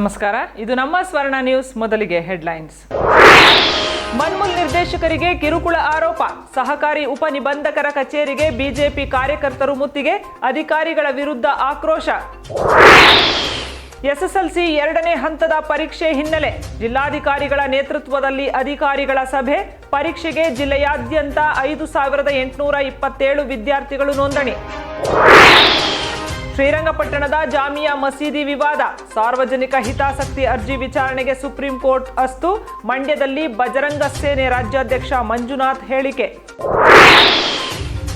ನಮಸ್ಕಾರ. ಇದು ನಮ್ಮ ಸ್ವರ್ಣ ನ್ಯೂಸ್ ಮೊದಲಿಗೆ ಹೆಡ್ಲೈನ್ಸ್. ಮನ್ಮುಲ್ ನಿರ್ದೇಶಕರಿಗೆ ಕಿರುಕುಳ ಆರೋಪ. ಸಹಕಾರಿ ಉಪನಿಬಂಧಕರ ಕಚೇರಿಗೆ ಬಿಜೆಪಿ ಕಾರ್ಯಕರ್ತರು ಮುತ್ತಿಗೆ, ಅಧಿಕಾರಿಗಳ ವಿರುದ್ಧ ಆಕ್ರೋಶ. ಎಸ್ಎಸ್ಎಲ್ಸಿ ಎರಡನೇ ಹಂತದ ಪರೀಕ್ಷೆ ಹಿನ್ನೆಲೆ ಜಿಲ್ಲಾಧಿಕಾರಿಗಳ ನೇತೃತ್ವದಲ್ಲಿ ಅಧಿಕಾರಿಗಳ ಸಭೆ. ಪರೀಕ್ಷೆಗೆ ಜಿಲ್ಲೆಯಾದ್ಯಂತ ಐದು ಸಾವಿರದ ಎಂಟುನೂರ ಇಪ್ಪತ್ತೇಳು ವಿದ್ಯಾರ್ಥಿಗಳು ನೋಂದಣಿ. ಶ್ರೀರಂಗಪಟ್ಟಣದ ಜಾಮಿಯಾ ಮಸೀದಿ ವಿವಾದ. ಸಾರ್ವಜನಿಕ ಹಿತಾಸಕ್ತಿ ಅರ್ಜಿ ವಿಚಾರಣೆಗೆ ಸುಪ್ರೀಂ ಕೋರ್ಟ್ ಅಸ್ತು. ಮಂಡ್ಯದಲ್ಲಿ ಬಜರಂಗ ಸೇನೆ ರಾಜ್ಯಾಧ್ಯಕ್ಷ ಮಂಜುನಾಥ್ ಹೇಳಿಕೆ.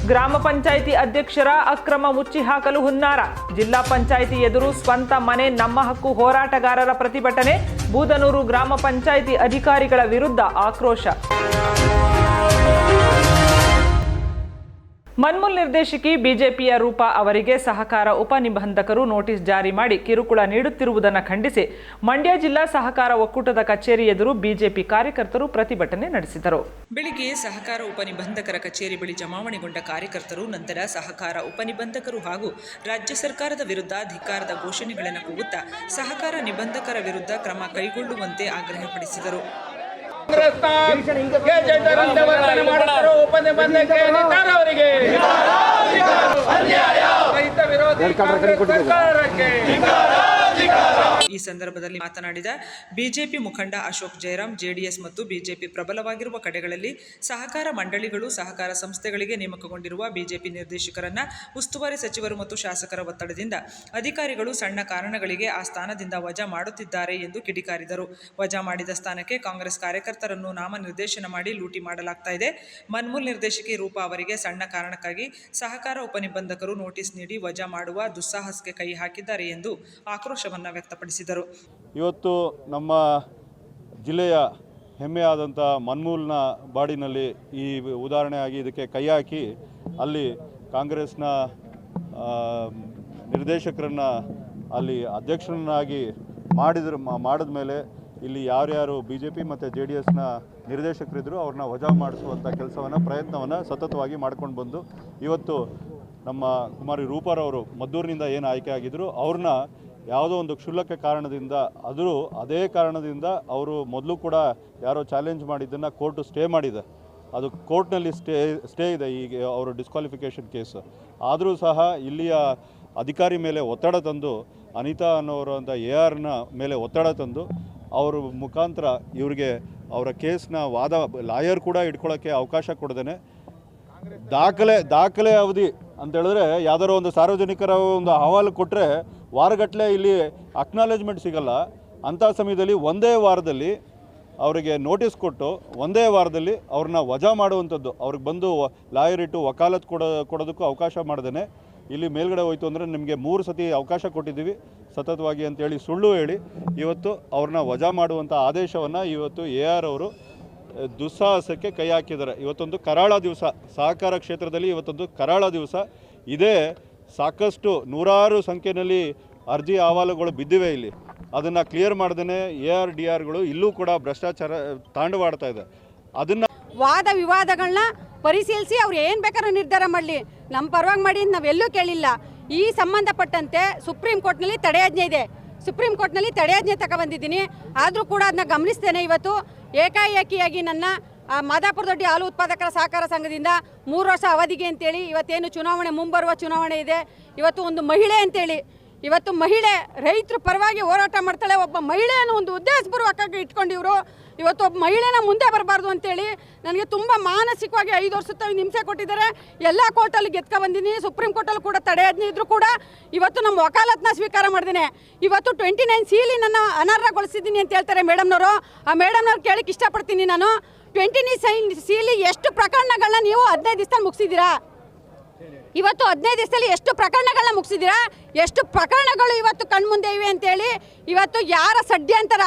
ಗ್ರಾಮ ಪಂಚಾಯಿತಿ ಅಧ್ಯಕ್ಷರ ಅಕ್ರಮ ಮುಚ್ಚಿ ಹಾಕಲು ಹುನ್ನಾರ. ಜಿಲ್ಲಾ ಪಂಚಾಯಿತಿ ಎದುರು ಸ್ವಂತ ಮನೆ, ನಮ್ಮ ಹಕ್ಕು ಹೋರಾಟಗಾರರ ಪ್ರತಿಭಟನೆ. ಬೂದನೂರು ಗ್ರಾಮ ಪಂಚಾಯಿತಿ ಅಧಿಕಾರಿಗಳ ವಿರುದ್ಧ ಆಕ್ರೋಶ. ಮನ್ಮೂಲ್ ನಿರ್ದೇಶಕಿ ಬಿಜೆಪಿಯ ರೂಪಾ ಅವರಿಗೆ ಸಹಕಾರ ಉಪನಿಬಂಧಕರು ನೋಟಿಸ್ ಜಾರಿ ಮಾಡಿ ಕಿರುಕುಳ ನೀಡುತ್ತಿರುವುದನ್ನು ಖಂಡಿಸಿ ಮಂಡ್ಯ ಜಿಲ್ಲಾ ಸಹಕಾರ ಒಕ್ಕೂಟದ ಕಚೇರಿ ಎದುರು ಬಿಜೆಪಿ ಕಾರ್ಯಕರ್ತರು ಪ್ರತಿಭಟನೆ ನಡೆಸಿದರು. ಬೆಳಿಗ್ಗೆ ಸಹಕಾರ ಉಪನಿಬಂಧಕರ ಕಚೇರಿ ಬಳಿ ಜಮಾವಣೆಗೊಂಡ ಕಾರ್ಯಕರ್ತರು, ನಂತರ ಸಹಕಾರ ಉಪನಿಬಂಧಕರು ಹಾಗೂ ರಾಜ್ಯ ಸರ್ಕಾರದ ವಿರುದ್ಧ ಧಿಕ್ಕಾರದ ಘೋಷಣೆಗಳನ್ನು ಕೂಗುತ್ತಾ ಸಹಕಾರ ನಿಬಂಧಕರ ವಿರುದ್ಧ ಕ್ರಮ ಕೈಗೊಳ್ಳುವಂತೆ ಆಗ್ರಹಪಡಿಸಿದರು. ಅವರಿಗೆ ರೈತ ವಿರೋಧಿ ಕಾಂಗ್ರೆಸ್ ಸರ್ಕಾರಕ್ಕೆ. ಈ ಸಂದರ್ಭದಲ್ಲಿ ಮಾತನಾಡಿದ ಬಿಜೆಪಿ ಮುಖಂಡ ಅಶೋಕ್ ಜಯರಾಮ್ ಜೆಡಿಎಸ್ ಮತ್ತು ಬಿಜೆಪಿ ಪ್ರಬಲವಾಗಿರುವ ಕಡೆಗಳಲ್ಲಿ ಸಹಕಾರ ಮಂಡಳಿಗಳು, ಸಹಕಾರ ಸಂಸ್ಥೆಗಳಿಗೆ ನೇಮಕಗೊಂಡಿರುವ ಬಿಜೆಪಿ ನಿರ್ದೇಶಕರನ್ನ ಉಸ್ತುವಾರಿ ಸಚಿವರು ಮತ್ತು ಶಾಸಕರ ಒತ್ತಡದಿಂದ ಅಧಿಕಾರಿಗಳು ಸಣ್ಣ ಕಾರಣಗಳಿಗೆ ಆ ಸ್ಥಾನದಿಂದ ವಜಾ ಮಾಡುತ್ತಿದ್ದಾರೆ ಎಂದು ಕಿಡಿಕಾರಿದರು. ವಜಾ ಮಾಡಿದ ಸ್ಥಾನಕ್ಕೆ ಕಾಂಗ್ರೆಸ್ ಕಾರ್ಯಕರ್ತರನ್ನು ನಾಮನಿರ್ದೇಶನ ಮಾಡಿ ಲೂಟಿ ಮಾಡಲಾಗ್ತಾ ಇದೆ. ಮನ್ಮೂಲ್ ನಿರ್ದೇಶಕಿ ರೂಪಾ ಅವರಿಗೆ ಸಣ್ಣ ಕಾರಣಕ್ಕಾಗಿ ಸಹಕಾರ ಉಪನಿಬಂಧಕರು ನೋಟಿಸ್ ನೀಡಿ ವಜಾ ಮಾಡುವ ದುಸ್ಸಾಹಸಕ್ಕೆ ಕೈ ಹಾಕಿದ್ದಾರೆ ಎಂದು ಆಕ್ರೋಶವನ್ನು ವ್ಯಕ್ತಪಡಿಸಿದರು. ಇವತ್ತು ನಮ್ಮ ಜಿಲ್ಲೆಯ ಹೆಮ್ಮೆಯಾದಂಥ ಮನ್ಮೂಲ್ನ ಬಾಡಿನಲ್ಲಿ ಈ ಉದಾಹರಣೆಯಾಗಿ ಇದಕ್ಕೆ ಕೈ ಹಾಕಿ ಅಲ್ಲಿ ಕಾಂಗ್ರೆಸ್ನ ನಿರ್ದೇಶಕರನ್ನ ಅಲ್ಲಿ ಅಧ್ಯಕ್ಷರನ್ನಾಗಿ ಮಾಡಿದ್ರು ಮಾಡಿದ ಮೇಲೆ ಇಲ್ಲಿ ಯಾರ್ಯಾರು ಬಿ ಜೆ ಪಿ ಮತ್ತು ಜೆ ಡಿ ಎಸ್ನ ನಿರ್ದೇಶಕರಿದ್ದರು ಅವ್ರನ್ನ ವಜಾ ಮಾಡಿಸುವಂಥ ಕೆಲಸವನ್ನು, ಪ್ರಯತ್ನವನ್ನು ಸತತವಾಗಿ ಮಾಡ್ಕೊಂಡು ಬಂದು ಇವತ್ತು ನಮ್ಮ ಕುಮಾರಿ ರೂಪಾರವರು ಮದ್ದೂರಿನಿಂದ ಏನು ಆಯ್ಕೆ ಆಗಿದ್ದರು ಅವ್ರನ್ನ ಯಾವುದೋ ಒಂದು ಕ್ಷುಲ್ಲಕ ಕಾರಣದಿಂದ ಆದರೂ ಅದೇ ಕಾರಣದಿಂದ ಅವರು ಮೊದಲು ಕೂಡ ಯಾರೋ ಚಾಲೆಂಜ್ ಮಾಡಿದ್ದನ್ನು ಕೋರ್ಟ್ ಸ್ಟೇ ಮಾಡಿದೆ. ಅದು ಕೋರ್ಟ್ನಲ್ಲಿ ಸ್ಟೇ ಸ್ಟೇ ಇದೆ ಈಗ ಅವರು ಡಿಸ್ಕ್ವಾಲಿಫಿಕೇಷನ್ ಕೇಸ್ ಆದರೂ ಸಹ ಇಲ್ಲಿಯ ಅಧಿಕಾರಿ ಮೇಲೆ ಒತ್ತಡ ತಂದು ಅನಿತಾ ಅನ್ನೋರು ಅಂತ ಎ ಆರ್ನ ಮೇಲೆ ಒತ್ತಡ ತಂದು ಅವ್ರ ಮುಖಾಂತರ ಇವರಿಗೆ ಅವರ ಕೇಸ್ನ ವಾದ ಲಾಯರ್ ಕೂಡ ಇಟ್ಕೊಳ್ಳೋಕ್ಕೆ ಅವಕಾಶ ಕೊಡ್ದೇನೆ. ದಾಖಲೆ ದಾಖಲೆ ಅವಧಿ ಅಂತ ಹೇಳಿದ್ರೆ ಯಾವ್ದಾರೋ ಒಂದು ಸಾರ್ವಜನಿಕರ ಒಂದು ಅಹವಾಲು ಕೊಟ್ಟರೆ ವಾರಗಟ್ಟಲೆ ಇಲ್ಲಿ ಅಕ್ನಾಲೇಜ್ಮೆಂಟ್ ಸಿಗಲ್ಲ. ಅಂಥ ಸಮಯದಲ್ಲಿ ಒಂದೇ ವಾರದಲ್ಲಿ ಅವರಿಗೆ ನೋಟಿಸ್ ಕೊಟ್ಟು ಒಂದೇ ವಾರದಲ್ಲಿ ಅವ್ರನ್ನ ವಜಾ ಮಾಡುವಂಥದ್ದು. ಅವ್ರಿಗೆ ಬಂದು ಲಾಯರ್ ಇಟ್ಟು ವಕಾಲತ್ ಕೊಡೋ, ಕೊಡೋದಕ್ಕೂ ಅವಕಾಶ ಮಾಡ್ದೇ ಇಲ್ಲಿ ಮೇಲ್ಗಡೆ ಹೋಯ್ತು ಅಂದರೆ ನಿಮಗೆ ಮೂರು ಸತಿ ಅವಕಾಶ ಕೊಟ್ಟಿದ್ದೀವಿ. ಸತತವಾಗಿ ಅಂತೇಳಿ ಸುಳ್ಳು ಹೇಳಿ. ಇವತ್ತು ಅವ್ರನ್ನ ವಜಾ ಮಾಡುವಂಥ ಆದೇಶವನ್ನು ಇವತ್ತು ಎ ಆರ್ ಅವರು ದುಸ್ಸಾಹಸಕ್ಕೆ ಕೈ ಹಾಕಿದ್ದಾರೆ. ಇವತ್ತೊಂದು ಕರಾಳ ದಿವಸ. ಸಹಕಾರ ಕ್ಷೇತ್ರದಲ್ಲಿ ಇವತ್ತೊಂದು ಕರಾಳ ದಿವಸ. ಇದೇ ಸಾಕಷ್ಟು ನೂರಾರು ಸಂಖ್ಯೆಯಲ್ಲಿ ಅರ್ಜಿ ಅಹವಾಲುಗಳು ಬಿದ್ದಿವೆ ಇಲ್ಲಿ. ಅದನ್ನು ಕ್ಲಿಯರ್ ಮಾಡ್ದೇ ಎ ಆರ್ ಡಿ ಆರ್ಗಳು ಇಲ್ಲೂ ಕೂಡ ಭ್ರಷ್ಟಾಚಾರ ತಾಂಡವಾಡ್ತಾ ಇದೆ. ಅದನ್ನು ವಾದ ವಿವಾದಗಳನ್ನ ಪರಿಶೀಲಿಸಿ ಅವ್ರು ಏನು ಬೇಕಾದ್ರೂ ನಿರ್ಧಾರ ಮಾಡಲಿ. ನಮ್ಮ ಪರವಾಗಿ ಮಾಡಿ ನಾವೆಲ್ಲೂ ಕೇಳಿಲ್ಲ. ಈ ಸಂಬಂಧಪಟ್ಟಂತೆ ಸುಪ್ರೀಂ ಕೋರ್ಟ್ನಲ್ಲಿ ತಡೆಯಾಜ್ಞೆ ಇದೆ. ಸುಪ್ರೀಂ ಕೋರ್ಟ್ನಲ್ಲಿ ತಡೆಯಾಜ್ಞೆ ತಗೊಬಂದಿದ್ದೀನಿ ಆದರೂ ಕೂಡ ಅದನ್ನ ಗಮನಿಸ್ತೇನೆ ಇವತ್ತು. ಏಕಾಏಕಿಯಾಗಿ ನನ್ನ ಆ, ಮಾದಾಪುರ ದೊಡ್ಡಿ ಹಾಲು ಉತ್ಪಾದಕರ ಸಹಕಾರ ಸಂಘದಿಂದ ಮೂರು ವರ್ಷ ಅವಧಿಗೆ ಅಂತೇಳಿ ಇವತ್ತೇನು ಚುನಾವಣೆ ಮುಂಬರುವ ಚುನಾವಣೆ ಇದೆ. ಇವತ್ತು ಒಂದು ಮಹಿಳೆ ಅಂತೇಳಿ ಇವತ್ತು ಮಹಿಳೆ ರೈತರು ಪರವಾಗಿ ಹೋರಾಟ ಮಾಡ್ತಾಳೆ ಒಬ್ಬ ಮಹಿಳೆಯನ್ನು ಒಂದು ಉದ್ದೇಶಪೂರ್ವಕವಾಗಿ ಇಟ್ಕೊಂಡು ಇವರು ಇವತ್ತು ಒಬ್ಬ ಮಹಿಳೆನ ಮುಂದೆ ಬರಬಾರ್ದು ಅಂತೇಳಿ ನನಗೆ ತುಂಬ ಮಾನಸಿಕವಾಗಿ ಐದು ವರ್ಷದ ಹಿಂಸೆ ಕೊಟ್ಟಿದ್ದಾರೆ. ಎಲ್ಲ ಕೋರ್ಟಲ್ಲಿ ಗೆದ್ಕ ಬಂದಿದ್ದೀನಿ ಸುಪ್ರೀಂ ಕೋರ್ಟಲ್ಲಿ ಕೂಡ ತಡೆಯಾಜ್ಞೆ ಇದ್ರು ಕೂಡ ಇವತ್ತು ನಮ್ಮ ವಕಾಲತ್ನ ಸ್ವೀಕಾರ ಮಾಡಿದ್ದೀನಿ ಇವತ್ತು ಟ್ವೆಂಟಿ ನೈನ್ ಸೀಲಿ ನನ್ನ ಅನರ್ಹಗೊಳಿಸಿದ್ದೀನಿ ಅಂತ ಹೇಳ್ತಾರೆ ಮೇಡಮ್ನವರು. ಆ ಮೇಡಮ್ನವ್ರು ಕೇಳಕ್ಕೆ ಇಷ್ಟಪಡ್ತೀನಿ ನಾನು. ಟ್ವೆಂಟಿ ನೈನ್ ಸೈನ್ ಸೀಲಿ ಎಷ್ಟು ಪ್ರಕರಣಗಳನ್ನ ನೀವು ಹದಿನೈದು ದಿವಸ ಮುಗಿಸಿದ್ದೀರಾ? ಇವತ್ತು ಹದಿನೈದು ದಿವಸದಲ್ಲಿ ಎಷ್ಟು ಪ್ರಕರಣಗಳನ್ನ ಮುಗಿಸಿದ್ದೀರಾ? ಎಷ್ಟು ಪ್ರಕರಣಗಳು ಇವತ್ತು ಕಣ್ಮುಂದೆ ಇವೆ ಅಂತೇಳಿ ಇವತ್ತು ಯಾರ ಸಡ್ಯಾಂತರ?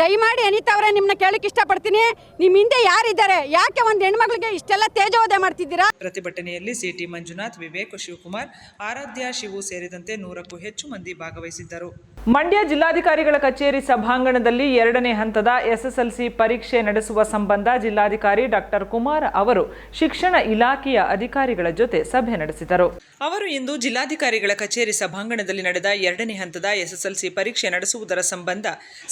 ದಯಮಾಡಿ ಅನಿತಾ ಅವರೇ ನಿಮ್ಮನ್ನ ಕೇಳಕ್ಕೆ ಇಷ್ಟಪಡ್ತೀನಿ. ನಿಮ್ಮ ಹಿಂದೆ ಯಾರಿದ್ದಾರೆ? ಯಾಕೆ ಒಂದು ಹೆಣ್ಮಗಳಿಗೆ ಇಷ್ಟೆಲ್ಲ ತೇಜೋದಯ ಮಾಡ್ತಿದ್ದೀರಾ? ಪ್ರತಿಭಟನೆಯಲ್ಲಿ ಸಿಟಿ ಮಂಜುನಾಥ್, ವಿವೇಕ್, ಶಿವಕುಮಾರ್, ಆರಾಧ್ಯ, ಶಿವು ಸೇರಿದಂತೆ ನೂರಕ್ಕೂ ಹೆಚ್ಚು ಮಂದಿ ಭಾಗವಹಿಸಿದ್ದರು. ಮಂಡ್ಯ ಜಿಲ್ಲಾಧಿಕಾರಿಗಳ ಕಚೇರಿ ಸಭಾಂಗಣದಲ್ಲಿ ಎರಡನೇ ಹಂತದ ಎಸ್ಎಸ್ಎಲ್ಸಿ ಪರೀಕ್ಷೆ ನಡೆಸುವ ಸಂಬಂಧ ಜಿಲ್ಲಾಧಿಕಾರಿ ಡಾಕ್ಟರ್ ಕುಮಾರ್ ಅವರು ಶಿಕ್ಷಣ ಇಲಾಖೆಯ ಅಧಿಕಾರಿಗಳ ಜೊತೆ ಸಭೆ ನಡೆಸಿದರು. ಅವರು ಇಂದು ಜಿಲ್ಲಾಧಿಕಾರಿಗಳ ಕಚೇರಿ ಸಭಾಂಗಣದಲ್ಲಿ ನಡೆದ ಎರಡನೇ ಹಂತದ ಎಸ್ಎಸ್ಎಲ್ಸಿ ಪರೀಕ್ಷೆ ನಡೆಸುವುದರ ಸಂಬಂಧ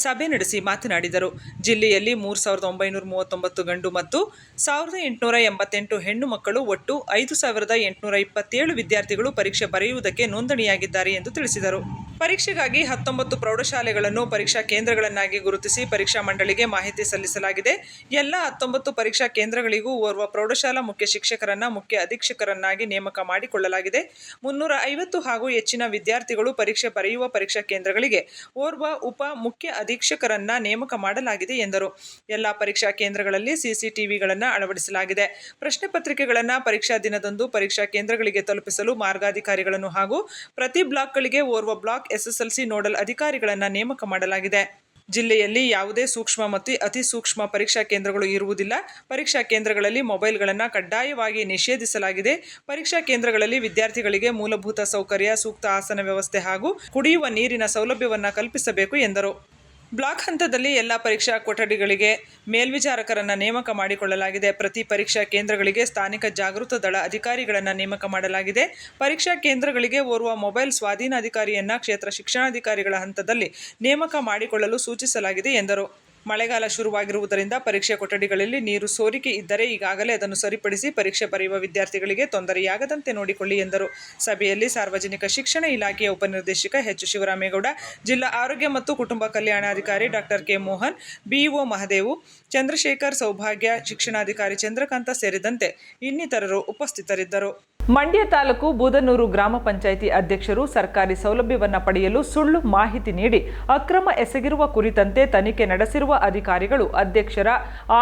ಸಭೆ ನಡೆಸಿ ಮಾತನಾಡಿದರು. ಜಿಲ್ಲೆಯಲ್ಲಿ ಮೂರು ಸಾವಿರದ ಒಂಬೈನೂರ ಮೂವತ್ತೊಂಬತ್ತು ಗಂಡು ಮತ್ತು ಸಾವಿರದ ಎಂಟುನೂರ ಎಂಬತ್ತೆಂಟು ಹೆಣ್ಣು ಮಕ್ಕಳು ಒಟ್ಟು ಐದು ಸಾವಿರದ ಎಂಟುನೂರ ಇಪ್ಪತ್ತೇಳು ವಿದ್ಯಾರ್ಥಿಗಳು ಪರೀಕ್ಷೆ ಬರೆಯುವುದಕ್ಕೆ ನೋಂದಣಿಯಾಗಿದ್ದಾರೆ ಎಂದು ತಿಳಿಸಿದರು. ಪರೀಕ್ಷೆಗಾಗಿ ಹತ್ತೊಂಬತ್ತು ಪ್ರೌಢಶಾಲೆಗಳನ್ನು ಪರೀಕ್ಷಾ ಕೇಂದ್ರಗಳನ್ನಾಗಿ ಗುರುತಿಸಿ ಪರೀಕ್ಷಾ ಮಂಡಳಿಗೆ ಮಾಹಿತಿ ಸಲ್ಲಿಸಲಾಗಿದೆ. ಎಲ್ಲ ಹತ್ತೊಂಬತ್ತು ಪರೀಕ್ಷಾ ಕೇಂದ್ರಗಳಿಗೂ ಓರ್ವ ಪ್ರೌಢಶಾಲಾ ಮುಖ್ಯ ಶಿಕ್ಷಕರನ್ನ, ಮುಖ್ಯ ಅಧೀಕ್ಷಕರನ್ನಾಗಿ ನೇಮಕ ಮಾಡಿಕೊಳ್ಳಲಾಗಿದೆ. ಮುನ್ನೂರ ಐವತ್ತು ಹಾಗೂ ಹೆಚ್ಚಿನ ವಿದ್ಯಾರ್ಥಿಗಳು ಪರೀಕ್ಷೆ ಬರೆಯುವ ಪರೀಕ್ಷಾ ಕೇಂದ್ರಗಳಿಗೆ ಓರ್ವ ಉಪ ಮುಖ್ಯ ಅಧೀಕ್ಷಕರನ್ನ ನೇಮಕ ಮಾಡಲಾಗಿದೆ ಎಂದರು. ಎಲ್ಲ ಪರೀಕ್ಷಾ ಕೇಂದ್ರಗಳಲ್ಲಿ ಸಿಸಿಟಿವಿಗಳನ್ನು ಅಳವಡಿಸಲಾಗಿದೆ. ಪ್ರಶ್ನೆ ಪತ್ರಿಕೆಗಳನ್ನು ಪರೀಕ್ಷಾ ದಿನದಂದು ಪರೀಕ್ಷಾ ಕೇಂದ್ರಗಳಿಗೆ ತಲುಪಿಸಲು ಮಾರ್ಗಾಧಿಕಾರಿಗಳನ್ನು ಹಾಗೂ ಪ್ರತಿ ಬ್ಲಾಕ್ಗಳಿಗೆ ಓರ್ವ ಬ್ಲಾಕ್ ಎಸ್ಎಸ್ಎಲ್ಸಿ ನೋಡಲ್ ಅಧಿಕಾರಿಗಳನ್ನು ನೇಮಕ ಮಾಡಲಾಗಿದೆ. ಜಿಲ್ಲೆಯಲ್ಲಿ ಯಾವುದೇ ಸೂಕ್ಷ್ಮ ಮತ್ತು ಅತಿ ಸೂಕ್ಷ್ಮ ಪರೀಕ್ಷಾ ಕೇಂದ್ರಗಳು ಇರುವುದಿಲ್ಲ. ಪರೀಕ್ಷಾ ಕೇಂದ್ರಗಳಲ್ಲಿ ಮೊಬೈಲ್ಗಳನ್ನು ಕಡ್ಡಾಯವಾಗಿ ನಿಷೇಧಿಸಲಾಗಿದೆ. ಪರೀಕ್ಷಾ ಕೇಂದ್ರಗಳಲ್ಲಿ ವಿದ್ಯಾರ್ಥಿಗಳಿಗೆ ಮೂಲಭೂತ ಸೌಕರ್ಯ, ಸೂಕ್ತ ಆಸನ ವ್ಯವಸ್ಥೆ ಹಾಗೂ ಕುಡಿಯುವ ನೀರಿನ ಸೌಲಭ್ಯವನ್ನು ಕಲ್ಪಿಸಬೇಕು ಎಂದರು. ಬ್ಲಾಕ್ ಹಂತದಲ್ಲಿ ಎಲ್ಲ ಪರೀಕ್ಷಾ ಕೊಠಡಿಗಳಿಗೆ ಮೇಲ್ವಿಚಾರಕರನ್ನು ನೇಮಕ ಮಾಡಿಕೊಳ್ಳಲಾಗಿದೆ. ಪ್ರತಿ ಪರೀಕ್ಷಾ ಕೇಂದ್ರಗಳಿಗೆ ಸ್ಥಾನಿಕ ಜಾಗೃತ ದಳ ಅಧಿಕಾರಿಗಳನ್ನು ನೇಮಕ ಮಾಡಲಾಗಿದೆ. ಪರೀಕ್ಷಾ ಕೇಂದ್ರಗಳಿಗೆ ಓರ್ವ ಮೊಬೈಲ್ ಸ್ವಾಧೀನ ಅಧಿಕಾರಿಯನ್ನು ಕ್ಷೇತ್ರ ಶಿಕ್ಷಣಾಧಿಕಾರಿಗಳ ಹಂತದಲ್ಲಿ ನೇಮಕ ಮಾಡಿಕೊಳ್ಳಲು ಸೂಚಿಸಲಾಗಿದೆ ಎಂದರು. ಮಳೆಗಾಲ ಶುರುವಾಗಿರುವುದರಿಂದ ಪರೀಕ್ಷೆ ಕೊಠಡಿಗಳಲ್ಲಿ ನೀರು ಸೋರಿಕೆ ಇದ್ದರೆ ಈಗಾಗಲೇ ಅದನ್ನು ಸರಿಪಡಿಸಿ ಪರೀಕ್ಷೆ ಬರೆಯುವ ವಿದ್ಯಾರ್ಥಿಗಳಿಗೆ ತೊಂದರೆಯಾಗದಂತೆ ನೋಡಿಕೊಳ್ಳಿ ಎಂದರು. ಸಭೆಯಲ್ಲಿ ಸಾರ್ವಜನಿಕ ಶಿಕ್ಷಣ ಇಲಾಖೆಯ ಉಪನಿರ್ದೇಶಕ ಎಚ್. ಶಿವರಾಮೇಗೌಡ, ಜಿಲ್ಲಾ ಆರೋಗ್ಯ ಮತ್ತು ಕುಟುಂಬ ಕಲ್ಯಾಣಾಧಿಕಾರಿ doctor K. Mohan BEO Mahadevu, Chandrashekar Saubhagya, ಶಿಕ್ಷಣಾಧಿಕಾರಿ ಚಂದ್ರಕಾಂತ ಸೇರಿದಂತೆ ಇನ್ನಿತರರು ಉಪಸ್ಥಿತರಿದ್ದರು. ಮಂಡ್ಯ ತಾಲೂಕು ಬೂದನೂರು ಗ್ರಾಮ ಪಂಚಾಯಿತಿ ಅಧ್ಯಕ್ಷರು ಸರ್ಕಾರಿ ಸೌಲಭ್ಯವನ್ನು ಪಡೆಯಲು ಸುಳ್ಳು ಮಾಹಿತಿ ನೀಡಿ ಅಕ್ರಮ ಎಸಗಿರುವ ಕುರಿತಂತೆ ತನಿಖೆ ನಡೆಸಿರುವ ಅಧಿಕಾರಿಗಳು ಅಧ್ಯಕ್ಷರ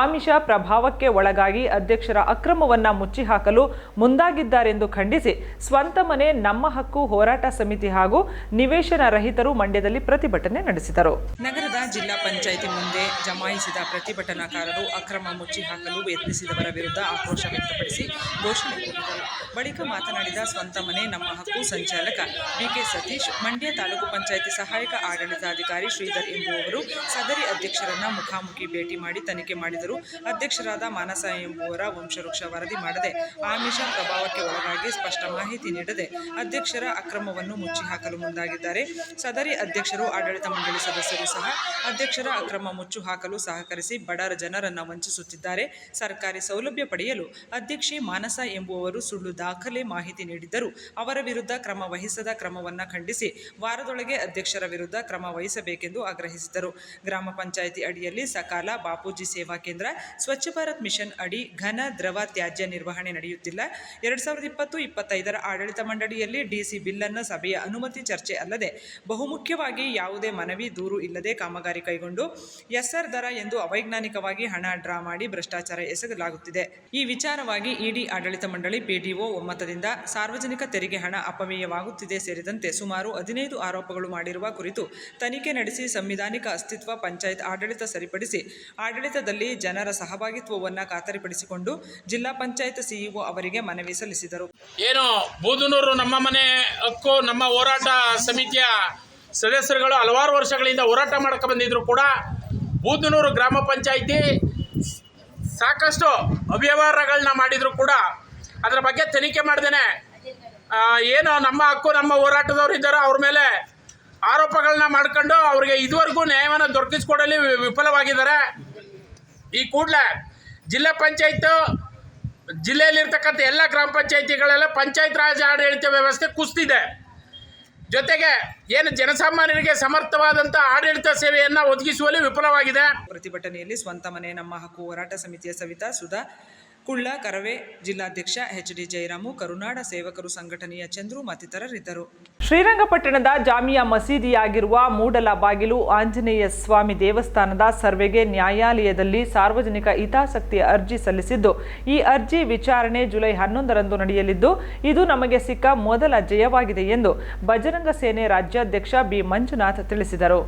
ಆಮಿಷ ಪ್ರಭಾವಕ್ಕೆ ಒಳಗಾಗಿ ಅಧ್ಯಕ್ಷರ ಅಕ್ರಮವನ್ನು ಮುಚ್ಚಿಹಾಕಲು ಮುಂದಾಗಿದ್ದಾರೆಂದು ಖಂಡಿಸಿ ಸ್ವಂತ ಮನೆ, ನಮ್ಮ ಹಕ್ಕು, ಹೋರಾಟ ಸಮಿತಿ ಹಾಗೂ ನಿವೇಶನ ರಹಿತರು ಮಂಡ್ಯದಲ್ಲಿ ಪ್ರತಿಭಟನೆ ನಡೆಸಿದರು. ನಗರದ ಜಿಲ್ಲಾ ಪಂಚಾಯಿತಿ ಮುಂದೆ ಜಮಾಯಿಸಿದ ಪ್ರತಿಭಟನಾಕಾರರು ಅಕ್ರಮ ಮುಚ್ಚಿ ಹಾಕಲು ಯತ್ನಿಸಿದವರ ವಿರುದ್ಧ ಆಕ್ರೋಶ ವ್ಯಕ್ತಪಡಿಸಿ ಘೋಷಣೆ ಬಳಿಕ ಮಾತನಾಡಿದ ಸ್ವಂತ ಮನೆ, ನಮ್ಮ ಹಕ್ಕು ಸಂಚಾಲಕ ಬಿಕೆ ಸತೀಶ್, ಮಂಡ್ಯ ತಾಲೂಕು ಪಂಚಾಯಿತಿ ಸಹಾಯಕ ಆಡಳಿತಾಧಿಕಾರಿ ಶ್ರೀಧರ್ ಎಂಬುವವರು ಸದರಿ ಅಧ್ಯಕ್ಷರನ್ನ ಮುಖಾಮುಖಿ ಭೇಟಿ ಮಾಡಿ ತನಿಖೆ ಮಾಡಿದರು. ಅಧ್ಯಕ್ಷರಾದ ಮಾನಸ ಎಂಬುವರ ವಂಶವೃಕ್ಷ ವರದಿ ಮಾಡದೆ ಆಮಿಷ ಪ್ರಭಾವಕ್ಕೆ ಒಳಗಾಗಿ ಸ್ಪಷ್ಟ ಮಾಹಿತಿ ನೀಡದೆ ಅಧ್ಯಕ್ಷರ ಅಕ್ರಮವನ್ನು ಮುಚ್ಚಿ ಹಾಕಲು ಮುಂದಾಗಿದ್ದಾರೆ. ಸದರಿ ಅಧ್ಯಕ್ಷರು, ಆಡಳಿತ ಮಂಡಳಿ ಸದಸ್ಯರು ಸಹ ಅಧ್ಯಕ್ಷರ ಅಕ್ರಮ ಮುಚ್ಚು ಹಾಕಲು ಸಹಕರಿಸಿ ಬಡ ಜನರನ್ನ ವಂಚಿಸುತ್ತಿದ್ದಾರೆ. ಸರ್ಕಾರಿ ಸೌಲಭ್ಯ ಪಡೆಯಲು ಅಧ್ಯಕ್ಷೆ ಮಾನಸ ಎಂಬುವವರು ಸುಳ್ಳು ದಾಖಲೆ ಮಾಹಿತಿ ನೀಡಿದ್ದರೂ. ಅವರ ವಿರುದ್ಧ ಕ್ರಮ ವಹಿಸದ ಕ್ರಮವನ್ನು ಖಂಡಿಸಿ ವಾರದೊಳಗೆ ಅಧ್ಯಕ್ಷರ ವಿರುದ್ಧ ಕ್ರಮ ವಹಿಸಬೇಕೆಂದು ಆಗ್ರಹಿಸಿದರು ಗ್ರಾಮ ಪಂಚಾಯಿತಿ ಅಡಿಯಲ್ಲಿ ಸಕಾಲ ಬಾಪೂಜಿ ಸೇವಾ ಕೇಂದ್ರ, ಸ್ವಚ್ಛ ಭಾರತ್ ಮಿಷನ್ ಅಡಿ ಘನ ದ್ರವ ತ್ಯಾಜ್ಯ ನಿರ್ವಹಣೆ ನಡೆಯುತ್ತಿಲ್ಲ. ಎರಡ್ ಸಾವಿರದ ಇಪ್ಪತ್ತು, ಇಪ್ಪತ್ತೈದರ ಆಡಳಿತ ಮಂಡಳಿಯಲ್ಲಿ ಡಿಸಿ ಬಿಲ್ಲನ್ನು ಸಭೆಯ ಅನುಮತಿ ಚರ್ಚೆ ಅಲ್ಲದೆ ಬಹುಮುಖ್ಯವಾಗಿ ಯಾವುದೇ ಮನವಿ, ದೂರು ಇಲ್ಲದೆ ಕಾಮಗಾರಿ ಕೈಗೊಂಡು ಎಸ್ಆರ್ ದರ ಎಂದು ಅವೈಜ್ಞಾನಿಕವಾಗಿ ಹಣ ಡ್ರಾ ಮಾಡಿ ಭ್ರಷ್ಟಾಚಾರ ಎಸಗಲಾಗುತ್ತಿದೆ. ಈ ವಿಚಾರವಾಗಿ ಇಡಿ ಆಡಳಿತ ಮಂಡಳಿ ಪಿಡಿಒ ಒಮ್ಮತದಿಂದ ಸಾರ್ವಜನಿಕ ತೆರಿಗೆ ಹಣ ಅಪವ್ಯಯವಾಗುತ್ತಿದೆ ಸೇರಿದಂತೆ ಸುಮಾರು ಹದಿನೈದು ಆರೋಪಗಳು ಮಾಡಿರುವ ಕುರಿತು ತನಿಖೆ ನಡೆಸಿ ಸಂವಿಧಾನಿಕ ಅಸ್ತಿತ್ವ ಪಂಚಾಯತ್ ಆಡಳಿತ ಸರಿಪಡಿಸಿ ಆಡಳಿತದಲ್ಲಿ ಜನರ ಸಹಭಾಗಿತ್ವವನ್ನು ಖಾತರಿಪಡಿಸಿಕೊಂಡು ಜಿಲ್ಲಾ ಪಂಚಾಯತ್ ಸಿಇಒ ಅವರಿಗೆ ಮನವಿ ಸಲ್ಲಿಸಿದರು. ಏನು ಬೂದನೂರು ನಮ್ಮ ಮನೆ ಹಕ್ಕು, ನಮ್ಮ ಹೋರಾಟ ಸಮಿತಿಯ ಸದಸ್ಯರುಗಳು ಹಲವಾರು ವರ್ಷಗಳಿಂದ ಹೋರಾಟ ಮಾಡ್ಕೊ ಬಂದಿದ್ರು ಕೂಡ ಬೂದನೂರು ಗ್ರಾಮ ಪಂಚಾಯಿತಿ ಸಾಕಷ್ಟು ಅವ್ಯವಹಾರಗಳನ್ನ ಮಾಡಿದ್ರು ಕೂಡ ಅದರ ಬಗ್ಗೆ ತನಿಖೆ ಮಾಡ್ದೇನೆ. ಏನು ನಮ್ಮ ಹಕ್ಕು, ನಮ್ಮ ಹೋರಾಟದವ್ರು ಇದ್ದಾರೋ ಅವ್ರ ಮೇಲೆ ಆರೋಪಗಳನ್ನ ಮಾಡ್ಕೊಂಡು ಅವ್ರಿಗೆ ಇದುವರೆಗೂ ನ್ಯಾಯವನ್ನು ದೊರಕಿಸ್ಕೊಡಲಿ ವಿಫಲವಾಗಿದ್ದಾರೆ. ಈ ಕೂಡಲೇ ಜಿಲ್ಲಾ ಪಂಚಾಯತ್ ಜಿಲ್ಲೆಯಲ್ಲಿರ್ತಕ್ಕಂಥ ಎಲ್ಲ ಗ್ರಾಮ ಪಂಚಾಯತಿಗಳೆಲ್ಲ ಪಂಚಾಯತ್ ರಾಜ್ ಆಡಳಿತ ವ್ಯವಸ್ಥೆ ಕುಸ್ತಿದೆ. ಜೊತೆಗೆ ಏನು ಜನಸಾಮಾನ್ಯರಿಗೆ ಸಮರ್ಥವಾದಂಥ ಆಡಳಿತ ಸೇವೆಯನ್ನು ಒದಗಿಸುವಲ್ಲಿ ವಿಫಲವಾಗಿದೆ. ಪ್ರತಿಭಟನೆಯಲ್ಲಿ ಸ್ವಂತ ಮನೆ, ನಮ್ಮ ಹಕ್ಕು ಹೋರಾಟ ಸಮಿತಿಯ ಸವಿತಾ, ಸುಧಾ ಕುಳ್ಳ ಕರವೇ ಜಿಲ್ಲಾಧ್ಯಕ್ಷ ಎಚ್ ಡಿ ಜಯರಾಮು ಕರುನಾಡ ಸೇವಕರು ಸಂಘಟನೆಯ ಚಂದ್ರು ಮತ್ತಿತರರಿದ್ದರು. ಶ್ರೀರಂಗಪಟ್ಟಣದ ಜಾಮಿಯಾ ಮಸೀದಿಯಾಗಿರುವ ಮೂಡಲ ಬಾಗಿಲು ಆಂಜನೇಯ ಸ್ವಾಮಿ ದೇವಸ್ಥಾನದ ಸರ್ವೆಗೆ ನ್ಯಾಯಾಲಯದಲ್ಲಿ ಸಾರ್ವಜನಿಕ ಹಿತಾಸಕ್ತಿ ಅರ್ಜಿ ಸಲ್ಲಿಸಿದ್ದು ಈ ಅರ್ಜಿ ವಿಚಾರಣೆ ಜುಲೈ ಹನ್ನೊಂದರಂದು ನಡೆಯಲಿದ್ದು ಇದು ನಮಗೆ ಸಿಕ್ಕ ಮೊದಲ ಜಯವಾಗಿದೆ ಎಂದು ಬಜರಂಗ ಸೇನೆ ರಾಜ್ಯಾಧ್ಯಕ್ಷ ಬಿ. ಮಂಜುನಾಥ್ ತಿಳಿಸಿದರು.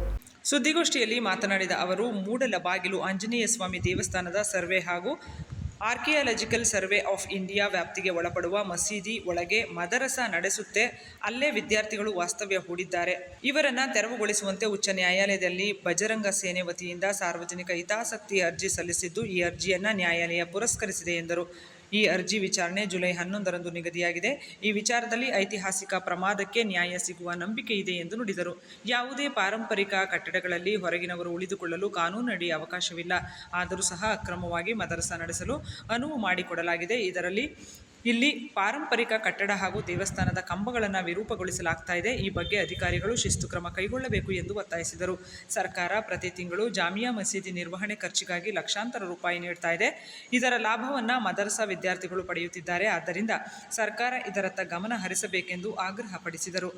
ಸುದ್ದಿಗೋಷ್ಠಿಯಲ್ಲಿ ಮಾತನಾಡಿದ ಅವರು ಮೂಡಲ ಬಾಗಿಲು ಆಂಜನೇಯ ಸ್ವಾಮಿ ದೇವಸ್ಥಾನದ ಸರ್ವೆ ಹಾಗೂ ಆರ್ಕಿಯಾಲಜಿಕಲ್ ಸರ್ವೆ ಆಫ್ ಇಂಡಿಯಾ ವ್ಯಾಪ್ತಿಗೆ ಒಳಪಡುವ ಮಸೀದಿ ಒಳಗೆ ಮದರಸ ನಡೆಸುತ್ತೆ. ಅಲ್ಲೇ ವಿದ್ಯಾರ್ಥಿಗಳು ವಾಸ್ತವ್ಯ ಹೂಡಿದ್ದಾರೆ. ಇವರನ್ನು ತೆರವುಗೊಳಿಸುವಂತೆ ಉಚ್ಚ ನ್ಯಾಯಾಲಯದಲ್ಲಿ ಬಜರಂಗ ಸೇನೆ ವತಿಯಿಂದ ಸಾರ್ವಜನಿಕ ಹಿತಾಸಕ್ತಿ ಅರ್ಜಿ ಸಲ್ಲಿಸಿದ್ದು ಈ ಅರ್ಜಿಯನ್ನು ನ್ಯಾಯಾಲಯ ಪುರಸ್ಕರಿಸಿದೆ ಎಂದರು. ಈ ಅರ್ಜಿ ವಿಚಾರಣೆ ಜುಲೈ ಹನ್ನೊಂದರಂದು ನಿಗದಿಯಾಗಿದೆ. ಈ ವಿಚಾರದಲ್ಲಿ ಐತಿಹಾಸಿಕ ಪ್ರಮಾದಕ್ಕೆ ನ್ಯಾಯ ಸಿಗುವ ನಂಬಿಕೆ ಇದೆ ಎಂದು ನುಡಿದರು. ಯಾವುದೇ ಪಾರಂಪರಿಕ ಕಟ್ಟಡಗಳಲ್ಲಿ ಹೊರಗಿನವರು ಉಳಿದುಕೊಳ್ಳಲು ಕಾನೂನಡಿ ಅವಕಾಶವಿಲ್ಲ. ಆದರೂ ಸಹ ಅಕ್ರಮವಾಗಿ ಮದರಸ ನಡೆಸಲು ಅನುವು ಮಾಡಿಕೊಡಲಾಗಿದೆ. ಇದರಲ್ಲಿ ಇಲ್ಲಿ ಪಾರಂಪರಿಕ ಕಟ್ಟಡ ಹಾಗೂ ದೇವಸ್ಥಾನದ ಕಂಬಗಳನ್ನು ವಿರೂಪಗೊಳಿಸಲಾಗ್ತಾ ಇದೆ. ಈ ಬಗ್ಗೆ ಅಧಿಕಾರಿಗಳು ಶಿಸ್ತು ಕ್ರಮ ಕೈಗೊಳ್ಳಬೇಕು ಎಂದು ಒತ್ತಾಯಿಸಿದರು. ಸರ್ಕಾರ ಪ್ರತಿ ತಿಂಗಳು ಜಾಮಿಯಾ ಮಸೀದಿ ನಿರ್ವಹಣೆ ಖರ್ಚಿಗಾಗಿ ಲಕ್ಷಾಂತರ ರೂಪಾಯಿ ನೀಡ್ತಾ ಇದೆ. ಇದರ ಲಾಭವನ್ನು ಮದರಸಾ ವಿದ್ಯಾರ್ಥಿಗಳು ಪಡೆಯುತ್ತಿದ್ದಾರೆ. ಆದ್ದರಿಂದ ಸರ್ಕಾರ ಇದರತ್ತ ಗಮನ ಹರಿಸಬೇಕೆಂದು ಆಗ್ರಹಪಡಿಸಿದರು.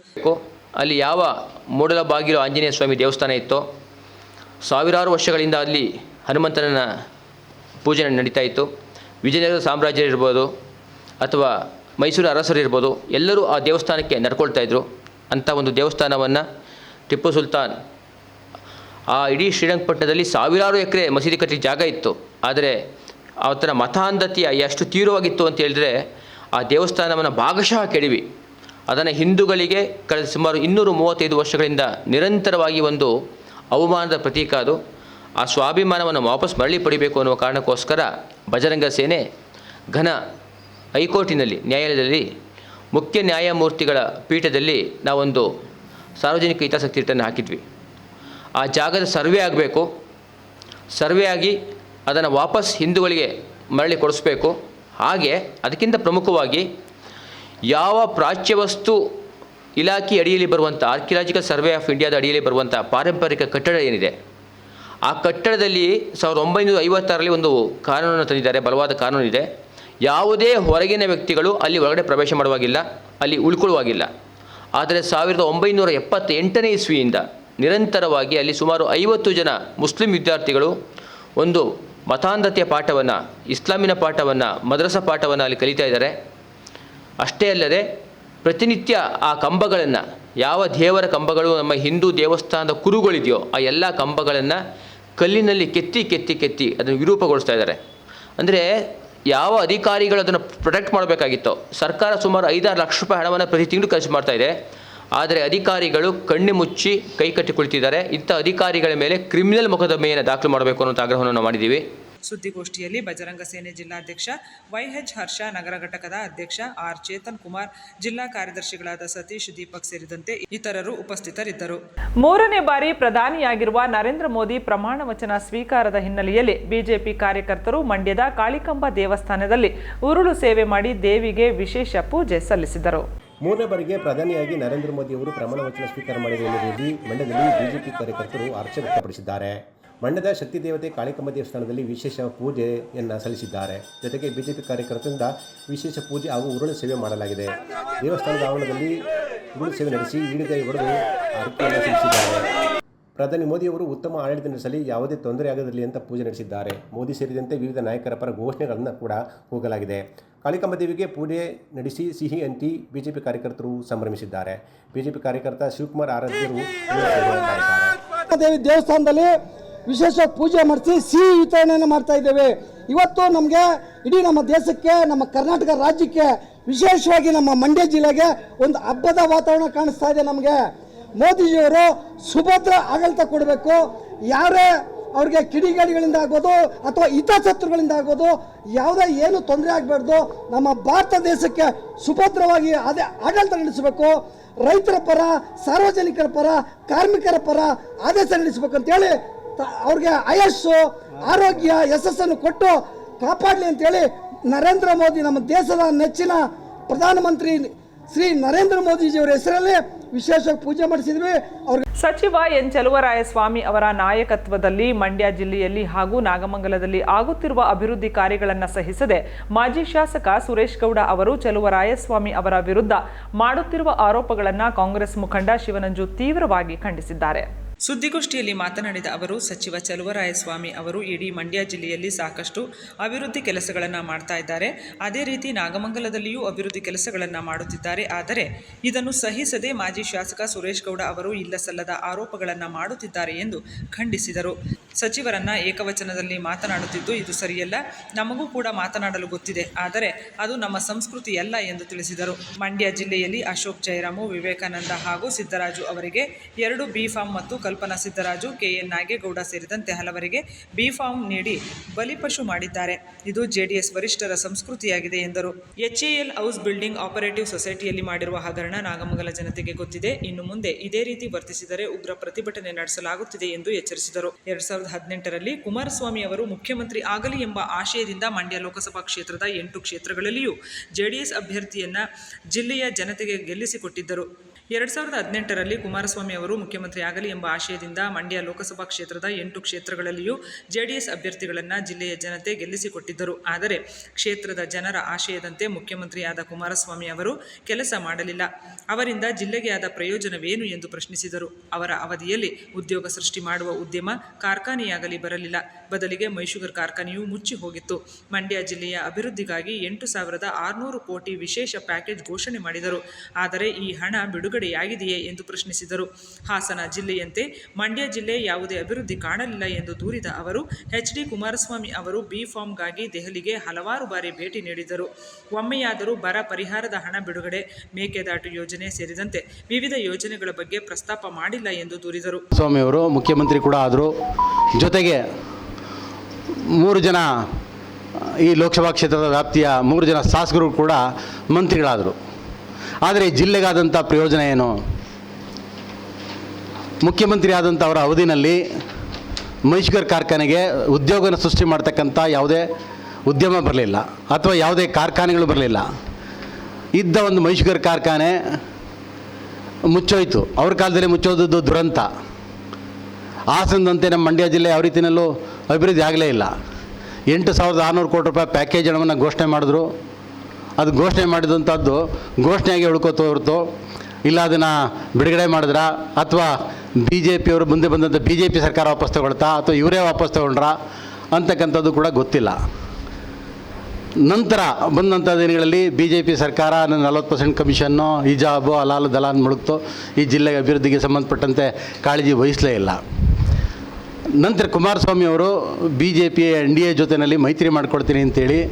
ಅಲ್ಲಿ ಯಾವ ಮೂಡಲ ಬಾಗಿಲು ಆಂಜನೇಯ ಸ್ವಾಮಿ ದೇವಸ್ಥಾನ ಇತ್ತು, ಸಾವಿರಾರು ವರ್ಷಗಳಿಂದ ಅಲ್ಲಿ ಹನುಮಂತನ ಪೂಜೆ ನಡೀತಾ ಇತ್ತು. ವಿಜಯನಗರ ಸಾಮ್ರಾಜ್ಯ ಇರ್ಬೋದು ಅಥವಾ ಮೈಸೂರು ಅರಸರು ಇರ್ಬೋದು, ಎಲ್ಲರೂ ಆ ದೇವಸ್ಥಾನಕ್ಕೆ ನಡ್ಕೊಳ್ತಾ ಇದ್ರು. ಅಂಥ ಒಂದು ದೇವಸ್ಥಾನವನ್ನು ಟಿಪ್ಪು ಸುಲ್ತಾನ್ ಆ ಇಡೀ ಶ್ರೀರಂಗಪಟ್ಟಣದಲ್ಲಿ ಸಾವಿರಾರು ಎಕರೆ ಮಸೀದಿ ಕಟ್ಟಿ ಜಾಗ ಇತ್ತು. ಆದರೆ ಆತನ ಮತಾಂಧತೆಯ ಎಷ್ಟು ತೀವ್ರವಾಗಿತ್ತು ಅಂತ ಹೇಳಿದ್ರೆ ಆ ದೇವಸ್ಥಾನವನ್ನು ಭಾಗಶಃ ಕೆಡವಿ. ಅದನ್ನು ಹಿಂದೂಗಳಿಗೆ ಕಳೆದ ಸುಮಾರು ಇನ್ನೂರು ಮೂವತ್ತೈದು ವರ್ಷಗಳಿಂದ ನಿರಂತರವಾಗಿ ಒಂದು ಅವಮಾನದ ಪ್ರತೀಕ ಅದು. ಆ ಸ್ವಾಭಿಮಾನವನ್ನು ವಾಪಸ್ ಮರಳಿ ಪಡಿಬೇಕು ಅನ್ನುವ ಕಾರಣಕ್ಕೋಸ್ಕರ ಬಜರಂಗ ಸೇನೆ ಘನ ಹೈಕೋರ್ಟಿನಲ್ಲಿ ನ್ಯಾಯಾಲಯದಲ್ಲಿ ಮುಖ್ಯ ನ್ಯಾಯಮೂರ್ತಿಗಳ ಪೀಠದಲ್ಲಿ ನಾವೊಂದು ಸಾರ್ವಜನಿಕ ಹಿತಾಸಕ್ತಿ ರಿಟನ್ನು ಹಾಕಿದ್ವಿ. ಆ ಜಾಗದ ಸರ್ವೆ ಆಗಬೇಕು. ಸರ್ವೆ ಆಗಿ ಅದನ್ನು ವಾಪಸ್ ಹಿಂದೂಗಳಿಗೆ ಮರಳಿ ಕೊಡಿಸ್ಬೇಕು. ಹಾಗೆ ಅದಕ್ಕಿಂತ ಪ್ರಮುಖವಾಗಿ ಯಾವ ಪ್ರಾಚ್ಯ ವಸ್ತು ಇಲಾಖೆ ಅಡಿಯಲ್ಲಿ ಬರುವಂಥ ಆರ್ಕಿಯಾಲಜಿಕಲ್ ಸರ್ವೆ ಆಫ್ ಇಂಡಿಯಾದ ಅಡಿಯಲ್ಲಿ ಬರುವಂಥ ಪಾರಂಪರಿಕ ಕಟ್ಟಡ ಏನಿದೆ, ಆ ಕಟ್ಟಡದಲ್ಲಿ ಸಾವಿರದ ಒಂಬೈನೂರ ಒಂದು ಕಾನೂನನ್ನು ತಂದಿದ್ದಾರೆ, ಬಲವಾದ ಕಾನೂನಿದೆ. ಯಾವುದೇ ಹೊರಗಿನ ವ್ಯಕ್ತಿಗಳು ಅಲ್ಲಿ ಒಳಗಡೆ ಪ್ರವೇಶ ಮಾಡುವಾಗಿಲ್ಲ, ಅಲ್ಲಿ ಉಳ್ಕೊಳ್ಳುವಾಗಿಲ್ಲ. ಆದರೆ ಸಾವಿರದ ಒಂಬೈನೂರ ಎಪ್ಪತ್ತೆಂಟನೇ ಇಸ್ವಿಯಿಂದ ನಿರಂತರವಾಗಿ ಅಲ್ಲಿ ಸುಮಾರು ಐವತ್ತು ಜನ ಮುಸ್ಲಿಂ ವಿದ್ಯಾರ್ಥಿಗಳು ಒಂದು ಮತಾಂಧತೆಯ ಪಾಠವನ್ನು, ಇಸ್ಲಾಮಿನ ಪಾಠವನ್ನು, ಮದ್ರಸ ಪಾಠವನ್ನು ಅಲ್ಲಿ ಕಲಿತಾ ಇದ್ದಾರೆ. ಅಷ್ಟೇ ಅಲ್ಲದೆ ಪ್ರತಿನಿತ್ಯ ಆ ಕಂಬಗಳನ್ನು, ಯಾವ ದೇವರ ಕಂಬಗಳು, ನಮ್ಮ ಹಿಂದೂ ದೇವಸ್ಥಾನದ ಕುರುಗಳಿದೆಯೋ ಆ ಎಲ್ಲ ಕಂಬಗಳನ್ನು ಕಲ್ಲಿನಲ್ಲಿ ಕೆತ್ತಿ ಕೆತ್ತಿ ಕೆತ್ತಿ ಅದನ್ನು ವಿರೂಪಗೊಳಿಸ್ತಾ ಇದ್ದಾರೆ. ಅಂದರೆ ಯಾವ ಅಧಿಕಾರಿಗಳು ಅದನ್ನು ಪ್ರೊಟೆಕ್ಟ್ ಮಾಡಬೇಕಾಗಿತ್ತು, ಸರ್ಕಾರ ಸುಮಾರು ಐದಾರು ಲಕ್ಷ ರೂಪಾಯಿ ಹಣವನ್ನು ಪ್ರತಿ ತಿಂಗಳು ಖರ್ಚು ಮಾಡ್ತಾ ಇದೆ. ಆದರೆ ಅಧಿಕಾರಿಗಳು ಕಣ್ಣು ಮುಚ್ಚಿ ಕೈ ಕಟ್ಟಿ ಕುಳಿತಿದ್ದಾರೆ ಇಂಥ ಅಧಿಕಾರಿಗಳ ಮೇಲೆ ಕ್ರಿಮಿನಲ್ ಮೊಕದ್ದಮೆಯನ್ನು ದಾಖಲು ಮಾಡಬೇಕು ಅನ್ನೋ ಆಗ್ರಹವನ್ನು ನಾವು ಮಾಡಿದ್ದೀವಿ. ಸುದ್ದಿಗೋಷ್ಠಿಯಲ್ಲಿ ಬಜರಂಗ ಸೇನೆ ಜಿಲ್ಲಾಧ್ಯಕ್ಷ ವೈಎಚ್ ಹರ್ಷ ನಗರ ಘಟಕದ ಅಧ್ಯಕ್ಷ ಆರ್ ಚೇತನ್ ಕುಮಾರ್ ಜಿಲ್ಲಾ ಕಾರ್ಯದರ್ಶಿಗಳಾದ ಸತೀಶ್ ದೀಪಕ್ ಸೇರಿದಂತೆ ಇತರರು ಉಪಸ್ಥಿತರಿದ್ದರು. ಮೂರನೇ ಬಾರಿ ಪ್ರಧಾನಿಯಾಗಿರುವ ನರೇಂದ್ರ ಮೋದಿ ಪ್ರಮಾಣ ವಚನ ಸ್ವೀಕಾರದ ಹಿನ್ನೆಲೆಯಲ್ಲಿ ಬಿಜೆಪಿ ಕಾರ್ಯಕರ್ತರು ಮಂಡ್ಯದ ಕಾಳಿಕಂಬ ದೇವಸ್ಥಾನದಲ್ಲಿ ಉರುಳು ಸೇವೆ ಮಾಡಿ ದೇವಿಗೆ ವಿಶೇಷ ಪೂಜೆ ಸಲ್ಲಿಸಿದರು. ಮೂರನೇ ಬಾರಿಗೆ ಪ್ರಧಾನಿಯಾಗಿ ನರೇಂದ್ರ ಮೋದಿ ಅವರು ಪ್ರಮಾಣ ವಚನ ಸ್ವೀಕಾರ ಮಾಡಿದ ಹಿನ್ನೆಲೆಯಲ್ಲಿ ಮಂಡ್ಯದಲ್ಲಿ ಬಿಜೆಪಿ ಕಾರ್ಯಕರ್ತರು ಹರ್ಷ ವ್ಯಕ್ತಪಡಿಸಿದ್ದಾರೆ. ಮಂಡ್ಯದ ಶಕ್ತಿ ದೇವತೆ ಕಾಳಿಕಮ್ಮ ದೇವಸ್ಥಾನದಲ್ಲಿ ವಿಶೇಷ ಪೂಜೆಯನ್ನು ಸಲ್ಲಿಸಿದ್ದಾರೆ. ಜೊತೆಗೆ ಬಿಜೆಪಿ ಕಾರ್ಯಕರ್ತರಿಂದ ವಿಶೇಷ ಪೂಜೆ ಹಾಗೂ ಉರುಳು ಸೇವೆ ಮಾಡಲಾಗಿದೆ. ದೇವಸ್ಥಾನದ ಆವರಣದಲ್ಲಿ ಉರುಳು ಸೇವೆ ನಡೆಸಿ ಈಡಿಗೆ ಹೊಡೆದು ಅರ್ಪಣೆ ಸಲ್ಲಿಸಿದ್ದಾರೆ. ಪ್ರಧಾನಿ ಮೋದಿಯವರು ಉತ್ತಮ ಆಡಳಿತ ನಡೆಸಲಿ, ಯಾವುದೇ ತೊಂದರೆ ಅಂತ ಪೂಜೆ ನಡೆಸಿದ್ದಾರೆ. ಮೋದಿ ಸೇರಿದಂತೆ ವಿವಿಧ ನಾಯಕರ ಪರ ಘೋಷಣೆಗಳನ್ನು ಕೂಡ ಹೋಗಲಾಗಿದೆ. ಕಾಳಿಕಾಂಬ ದೇವಿಗೆ ಪೂಜೆ ನಡೆಸಿ ಸಿಹಿ ಅಂತಿ ಬಿಜೆಪಿ ಕಾರ್ಯಕರ್ತರು ಸಂಭ್ರಮಿಸಿದ್ದಾರೆ. ಬಿಜೆಪಿ ಕಾರ್ಯಕರ್ತ ಶಿವಕುಮಾರ್ ಆರಾಧ್ಯರು ದೇವಸ್ಥಾನದಲ್ಲಿ ವಿಶೇಷ ಪೂಜೆ ಮಾಡಿಸಿ ಸಿಹಿ ವಿತರಣೆಯನ್ನು ಮಾಡ್ತಾ ಇದ್ದೇವೆ. ಇವತ್ತು ನಮಗೆ ಇಡೀ ನಮ್ಮ ದೇಶಕ್ಕೆ, ನಮ್ಮ ಕರ್ನಾಟಕ ರಾಜ್ಯಕ್ಕೆ, ವಿಶೇಷವಾಗಿ ನಮ್ಮ ಮಂಡ್ಯ ಜಿಲ್ಲೆಗೆ ಒಂದು ಹಬ್ಬದ ವಾತಾವರಣ ಕಾಣಿಸ್ತಾ ಇದೆ ನಮಗೆ. ಮೋದಿಜಿಯವರು ಸುಭದ್ರ ಆಡಳಿತ ಕೊಡಬೇಕು. ಯಾರೇ ಅವ್ರಿಗೆ ಕಿಡಿಗೇಡಿಗಳಿಂದ ಆಗ್ಬೋದು ಅಥವಾ ಹಿತಾಸತ್ರುಗಳಿಂದ ಆಗ್ಬೋದು ಯಾವುದೇ ಏನು ತೊಂದರೆ ಆಗಬಾರ್ದು, ನಮ್ಮ ಭಾರತ ದೇಶಕ್ಕೆ ಸುಭದ್ರವಾಗಿ ಅದೇ ಆಡಳಿತ ನಡೆಸಬೇಕು. ರೈತರ ಪರ, ಸಾರ್ವಜನಿಕರ ಪರ, ಕಾರ್ಮಿಕರ ಪರ ಆದೇಶ ತ- ಅವ್ರಿಗೆ ಆಯಸ್ಸು, ಆರೋಗ್ಯ, ಯಶಸ್ಸನ್ನು ಕೊಟ್ಟು ಕಾಪಾಡಲಿ ಅಂತೇಳಿ ನರೇಂದ್ರ ಮೋದಿ ನಮ್ಮ ದೇಶದ ನೆಚ್ಚಿನ ಪ್ರಧಾನಮಂತ್ರಿ ಶ್ರೀ ನರೇಂದ್ರ ಮೋದಿಜಿಯವರ ಹೆಸರಲ್ಲಿ ವಿಶೇಷ ಪೂಜೆ ಮಾಡಿಸಿದ್ವಿ. ಅವ್ರಿಗೆ ಸಚಿವ ಎನ್ ಚಲುವರಾಯಸ್ವಾಮಿ ಅವರ ನಾಯಕತ್ವದಲ್ಲಿ ಮಂಡ್ಯ ಜಿಲ್ಲೆಯಲ್ಲಿ ಹಾಗೂ ನಾಗಮಂಗಲದಲ್ಲಿ ಆಗುತ್ತಿರುವ ಅಭಿವೃದ್ಧಿ ಕಾರ್ಯಗಳನ್ನು ಸಹಿಸದೆ ಮಾಜಿ ಶಾಸಕ ಸುರೇಶ್ ಗೌಡ ಅವರು ಚಲುವರಾಯಸ್ವಾಮಿ ಅವರ ವಿರುದ್ಧ ಮಾಡುತ್ತಿರುವ ಆರೋಪಗಳನ್ನು ಕಾಂಗ್ರೆಸ್ ಮುಖಂಡ ಶಿವನಂಜು ತೀವ್ರವಾಗಿ ಖಂಡಿಸಿದ್ದಾರೆ. ಸುದ್ದಿಗೋಷ್ಠಿಯಲ್ಲಿ ಮಾತನಾಡಿದ ಅವರು, ಸಚಿವ ಚಲುವರಾಯಸ್ವಾಮಿ ಅವರು ಇಡೀ ಮಂಡ್ಯ ಜಿಲ್ಲೆಯಲ್ಲಿ ಸಾಕಷ್ಟು ಅಭಿವೃದ್ಧಿ ಕೆಲಸಗಳನ್ನು ಮಾಡ್ತಾ ಇದ್ದಾರೆ. ಅದೇ ರೀತಿ ನಾಗಮಂಗಲದಲ್ಲಿಯೂ ಅಭಿವೃದ್ಧಿ ಕೆಲಸಗಳನ್ನು ಮಾಡುತ್ತಿದ್ದಾರೆ. ಆದರೆ ಇದನ್ನು ಸಹಿಸದೆ ಮಾಜಿ ಶಾಸಕ ಸುರೇಶ್ ಗೌಡ ಅವರು ಇಲ್ಲಸಲ್ಲದ ಆರೋಪಗಳನ್ನು ಮಾಡುತ್ತಿದ್ದಾರೆ ಎಂದು ಖಂಡಿಸಿದರು. ಸಚಿವರನ್ನ ಏಕವಚನದಲ್ಲಿ ಮಾತನಾಡುತ್ತಿದ್ದು, ಇದು ಸರಿಯಲ್ಲ. ನಮಗೂ ಕೂಡ ಮಾತನಾಡಲು ಗೊತ್ತಿದೆ. ಆದರೆ ಅದು ನಮ್ಮ ಸಂಸ್ಕೃತಿಯಲ್ಲ ಎಂದು ತಿಳಿಸಿದರು. ಮಂಡ್ಯ ಜಿಲ್ಲೆಯಲ್ಲಿ ಅಶೋಕ್ ಜಯರಾಮು, ವಿವೇಕಾನಂದ ಹಾಗೂ ಸಿದ್ದರಾಜು ಅವರಿಗೆ ಎರಡು ಬಿ ಫಾರ್ಮ್ ಮತ್ತು ಕಲ್ಪನಾ ಸಿದ್ದರಾಜು ಕೆಎನ್ ನಾಗೇಗೌಡ ಸೇರಿದಂತೆ ಹಲವರಿಗೆ ಬಿ ಫಾರ್ಮ್ ನೀಡಿ ಬಲಿಪಶು ಮಾಡಿದ್ದಾರೆ. ಇದು ಜೆಡಿಎಸ್ ವರಿಷ್ಠರ ಸಂಸ್ಕೃತಿಯಾಗಿದೆ ಎಂದರು. ಎಚ್ಎಎಲ್ ಹೌಸ್ ಬಿಲ್ಡಿಂಗ್ ಆಪರೇಟಿವ್ ಸೊಸೈಟಿಯಲ್ಲಿ ಮಾಡಿರುವ ಹಗರಣ ನಾಗಮಂಗಲ ಜನತೆಗೆ ಗೊತ್ತಿದೆ. ಇನ್ನು ಮುಂದೆ ಇದೇ ರೀತಿ ವರ್ತಿಸಿದರೆ ಉಗ್ರ ಪ್ರತಿಭಟನೆ ನಡೆಸಲಾಗುತ್ತಿದೆ ಎಂದು ಎಚ್ಚರಿಸಿದರು. ಎರಡ್ ಸಾವಿರದ ಹದಿನೆಂಟರಲ್ಲಿ ಕುಮಾರಸ್ವಾಮಿ ಅವರು ಮುಖ್ಯಮಂತ್ರಿ ಆಗಲಿ ಎಂಬ ಆಶಯದಿಂದ ಮಂಡ್ಯ ಲೋಕಸಭಾ ಕ್ಷೇತ್ರದ ಎಂಟು ಕ್ಷೇತ್ರಗಳಲ್ಲಿಯೂ ಜೆಡಿಎಸ್ ಅಭ್ಯರ್ಥಿಯನ್ನ ಜಿಲ್ಲೆಯ ಜನತೆಗೆ ಗೆಲ್ಲಿಸಿಕೊಟ್ಟಿದ್ದರು. ಎರಡ್ ಸಾವಿರದ ಹದಿನೆಂಟರಲ್ಲಿ ಕುಮಾರಸ್ವಾಮಿ ಅವರು ಮುಖ್ಯಮಂತ್ರಿ ಆಗಲಿ ಎಂಬ ಆಶಯದಿಂದ ಮಂಡ್ಯ ಲೋಕಸಭಾ ಕ್ಷೇತ್ರದ ಎಂಟು ಕ್ಷೇತ್ರಗಳಲ್ಲಿಯೂ ಜೆಡಿಎಸ್ ಅಭ್ಯರ್ಥಿಗಳನ್ನು ಜಿಲ್ಲೆಯ ಜನತೆ ಗೆಲ್ಲಿಸಿಕೊಟ್ಟಿದ್ದರು. ಆದರೆ ಕ್ಷೇತ್ರದ ಜನರ ಆಶಯದಂತೆ ಮುಖ್ಯಮಂತ್ರಿಯಾದ ಕುಮಾರಸ್ವಾಮಿ ಅವರು ಕೆಲಸ ಮಾಡಲಿಲ್ಲ. ಅವರಿಂದ ಜಿಲ್ಲೆಗೆ ಆದ ಪ್ರಯೋಜನವೇನು ಎಂದು ಪ್ರಶ್ನಿಸಿದರು. ಅವರ ಅವಧಿಯಲ್ಲಿ ಉದ್ಯೋಗ ಸೃಷ್ಟಿ ಮಾಡುವ ಉದ್ಯಮ ಕಾರ್ಖಾನೆಯಾಗಲಿ ಬರಲಿಲ್ಲ. ಬದಲಿಗೆ ಮೈಶುಗರ್ ಕಾರ್ಖಾನೆಯು ಮುಚ್ಚಿ ಹೋಗಿತ್ತು. ಮಂಡ್ಯ ಜಿಲ್ಲೆಯ ಅಭಿವೃದ್ಧಿಗಾಗಿ ಎಂಟು ಸಾವಿರದ ಆರುನೂರು ಕೋಟಿ ವಿಶೇಷ ಪ್ಯಾಕೇಜ್ ಘೋಷಣೆ ಮಾಡಿದರು. ಆದರೆ ಈ ಹಣ ಬಿಡುಗಡೆಯಾಗಿದೆಯೇ ಎಂದು ಪ್ರಶ್ನಿಸಿದರು. ಹಾಸನ ಜಿಲ್ಲೆಯಂತೆ ಮಂಡ್ಯ ಜಿಲ್ಲೆ ಯಾವುದೇ ಅಭಿವೃದ್ಧಿ ಕಾಣಲಿಲ್ಲ ಎಂದು ದೂರಿದ ಅವರು, ಎಚ್ ಡಿ ಕುಮಾರಸ್ವಾಮಿ ಅವರು ಬಿ ಫಾರ್ಮ್ಗಾಗಿ ದೆಹಲಿಗೆ ಹಲವಾರು ಬಾರಿ ಭೇಟಿ ನೀಡಿದ್ದರು ಒಮ್ಮೆಯಾದರೂ ಬರ ಪರಿಹಾರದ ಹಣ ಬಿಡುಗಡೆ, ಮೇಕೆದಾಟು ಯೋಜನೆ ಸೇರಿದಂತೆ ವಿವಿಧ ಯೋಜನೆಗಳ ಬಗ್ಗೆ ಪ್ರಸ್ತಾಪ ಮಾಡಿಲ್ಲ ಎಂದು ದೂರಿದರು. ಸ್ವಾಮಿಯವರು ಮುಖ್ಯಮಂತ್ರಿ ಕೂಡ ಆದರು ಜೊತೆಗೆ ಮೂರು ಜನ, ಈ ಲೋಕಸಭಾ ಕ್ಷೇತ್ರದ ವ್ಯಾಪ್ತಿಯ ಮೂರು ಜನ ಶಾಸಕರು ಕೂಡ ಮಂತ್ರಿಗಳಾದರು. ಆದರೆ ಜಿಲ್ಲೆಗಾದಂಥ ಪ್ರಯೋಜನ ಏನು? ಮುಖ್ಯಮಂತ್ರಿ ಆದಂಥ ಅವರ ಅವಧಿನಲ್ಲಿ ಮೈಷುಗರ್ ಕಾರ್ಖಾನೆಗೆ ಉದ್ಯೋಗನ ಸೃಷ್ಟಿ ಮಾಡ್ತಕ್ಕಂಥ ಯಾವುದೇ ಉದ್ಯಮ ಬರಲಿಲ್ಲ ಅಥವಾ ಯಾವುದೇ ಕಾರ್ಖಾನೆಗಳು ಬರಲಿಲ್ಲ. ಇದ್ದ ಒಂದು ಮೈಷುಗರ್ ಕಾರ್ಖಾನೆ ಮುಚ್ಚೋಯ್ತು. ಅವ್ರ ಕಾಲದಲ್ಲಿ ಮುಚ್ಚೋದದ್ದು ದುರಂತ. ಹಾಸನದಂತೆ ನಮ್ಮ ಮಂಡ್ಯ ಜಿಲ್ಲೆ ಯಾವ ರೀತಿಯಲ್ಲೂ ಅಭಿವೃದ್ಧಿ ಆಗಲೇ ಇಲ್ಲ. ಎಂಟು ಸಾವಿರದ ಆರುನೂರು ಕೋಟಿ ರೂಪಾಯಿ ಪ್ಯಾಕೇಜ್ ಹಣವನ್ನು ಘೋಷಣೆ ಮಾಡಿದ್ರು. ಅದು ಘೋಷಣೆ ಮಾಡಿದಂಥದ್ದು ಘೋಷಣೆಯಾಗಿ ಉಳ್ಕೋತು ಹೊರತು ಇಲ್ಲ ಅದನ್ನು ಬಿಡುಗಡೆ ಮಾಡಿದ್ರ? ಅಥವಾ ಬಿ ಜೆ ಪಿಯವರು ಮುಂದೆ ಬಂದಂಥ ಬಿ ಜೆ ಪಿ ಸರ್ಕಾರ ವಾಪಸ್ ತಗೊಳ್ತಾ? ಅಥವಾ ಇವರೇ ವಾಪಸ್ ತಗೊಂಡ್ರಾ? ಅಂತಕ್ಕಂಥದ್ದು ಕೂಡ ಗೊತ್ತಿಲ್ಲ. ನಂತರ ಬಂದಂಥ ದಿನಗಳಲ್ಲಿ ಬಿ ಜೆ ಪಿ ಸರ್ಕಾರ ನಲವತ್ತು ಪರ್ಸೆಂಟ್ ಕಮಿಷನ್ನು, ಹಿಜಾಬು, ಅಲಾಲು, ದಲಾನ್ ಮುಳುಗ್ತು. ಈ ಜಿಲ್ಲೆಗೆ ಅಭಿವೃದ್ಧಿಗೆ ಸಂಬಂಧಪಟ್ಟಂತೆ ಕಾಳಜಿ ವಹಿಸಲೇ ಇಲ್ಲ. ನಂತರ ಕುಮಾರಸ್ವಾಮಿ ಅವರು B J P N D A ಜೊತೆಯಲ್ಲಿ ಮೈತ್ರಿ ಮಾಡಿಕೊಡ್ತೀನಿ ಅಂತೇಳಿ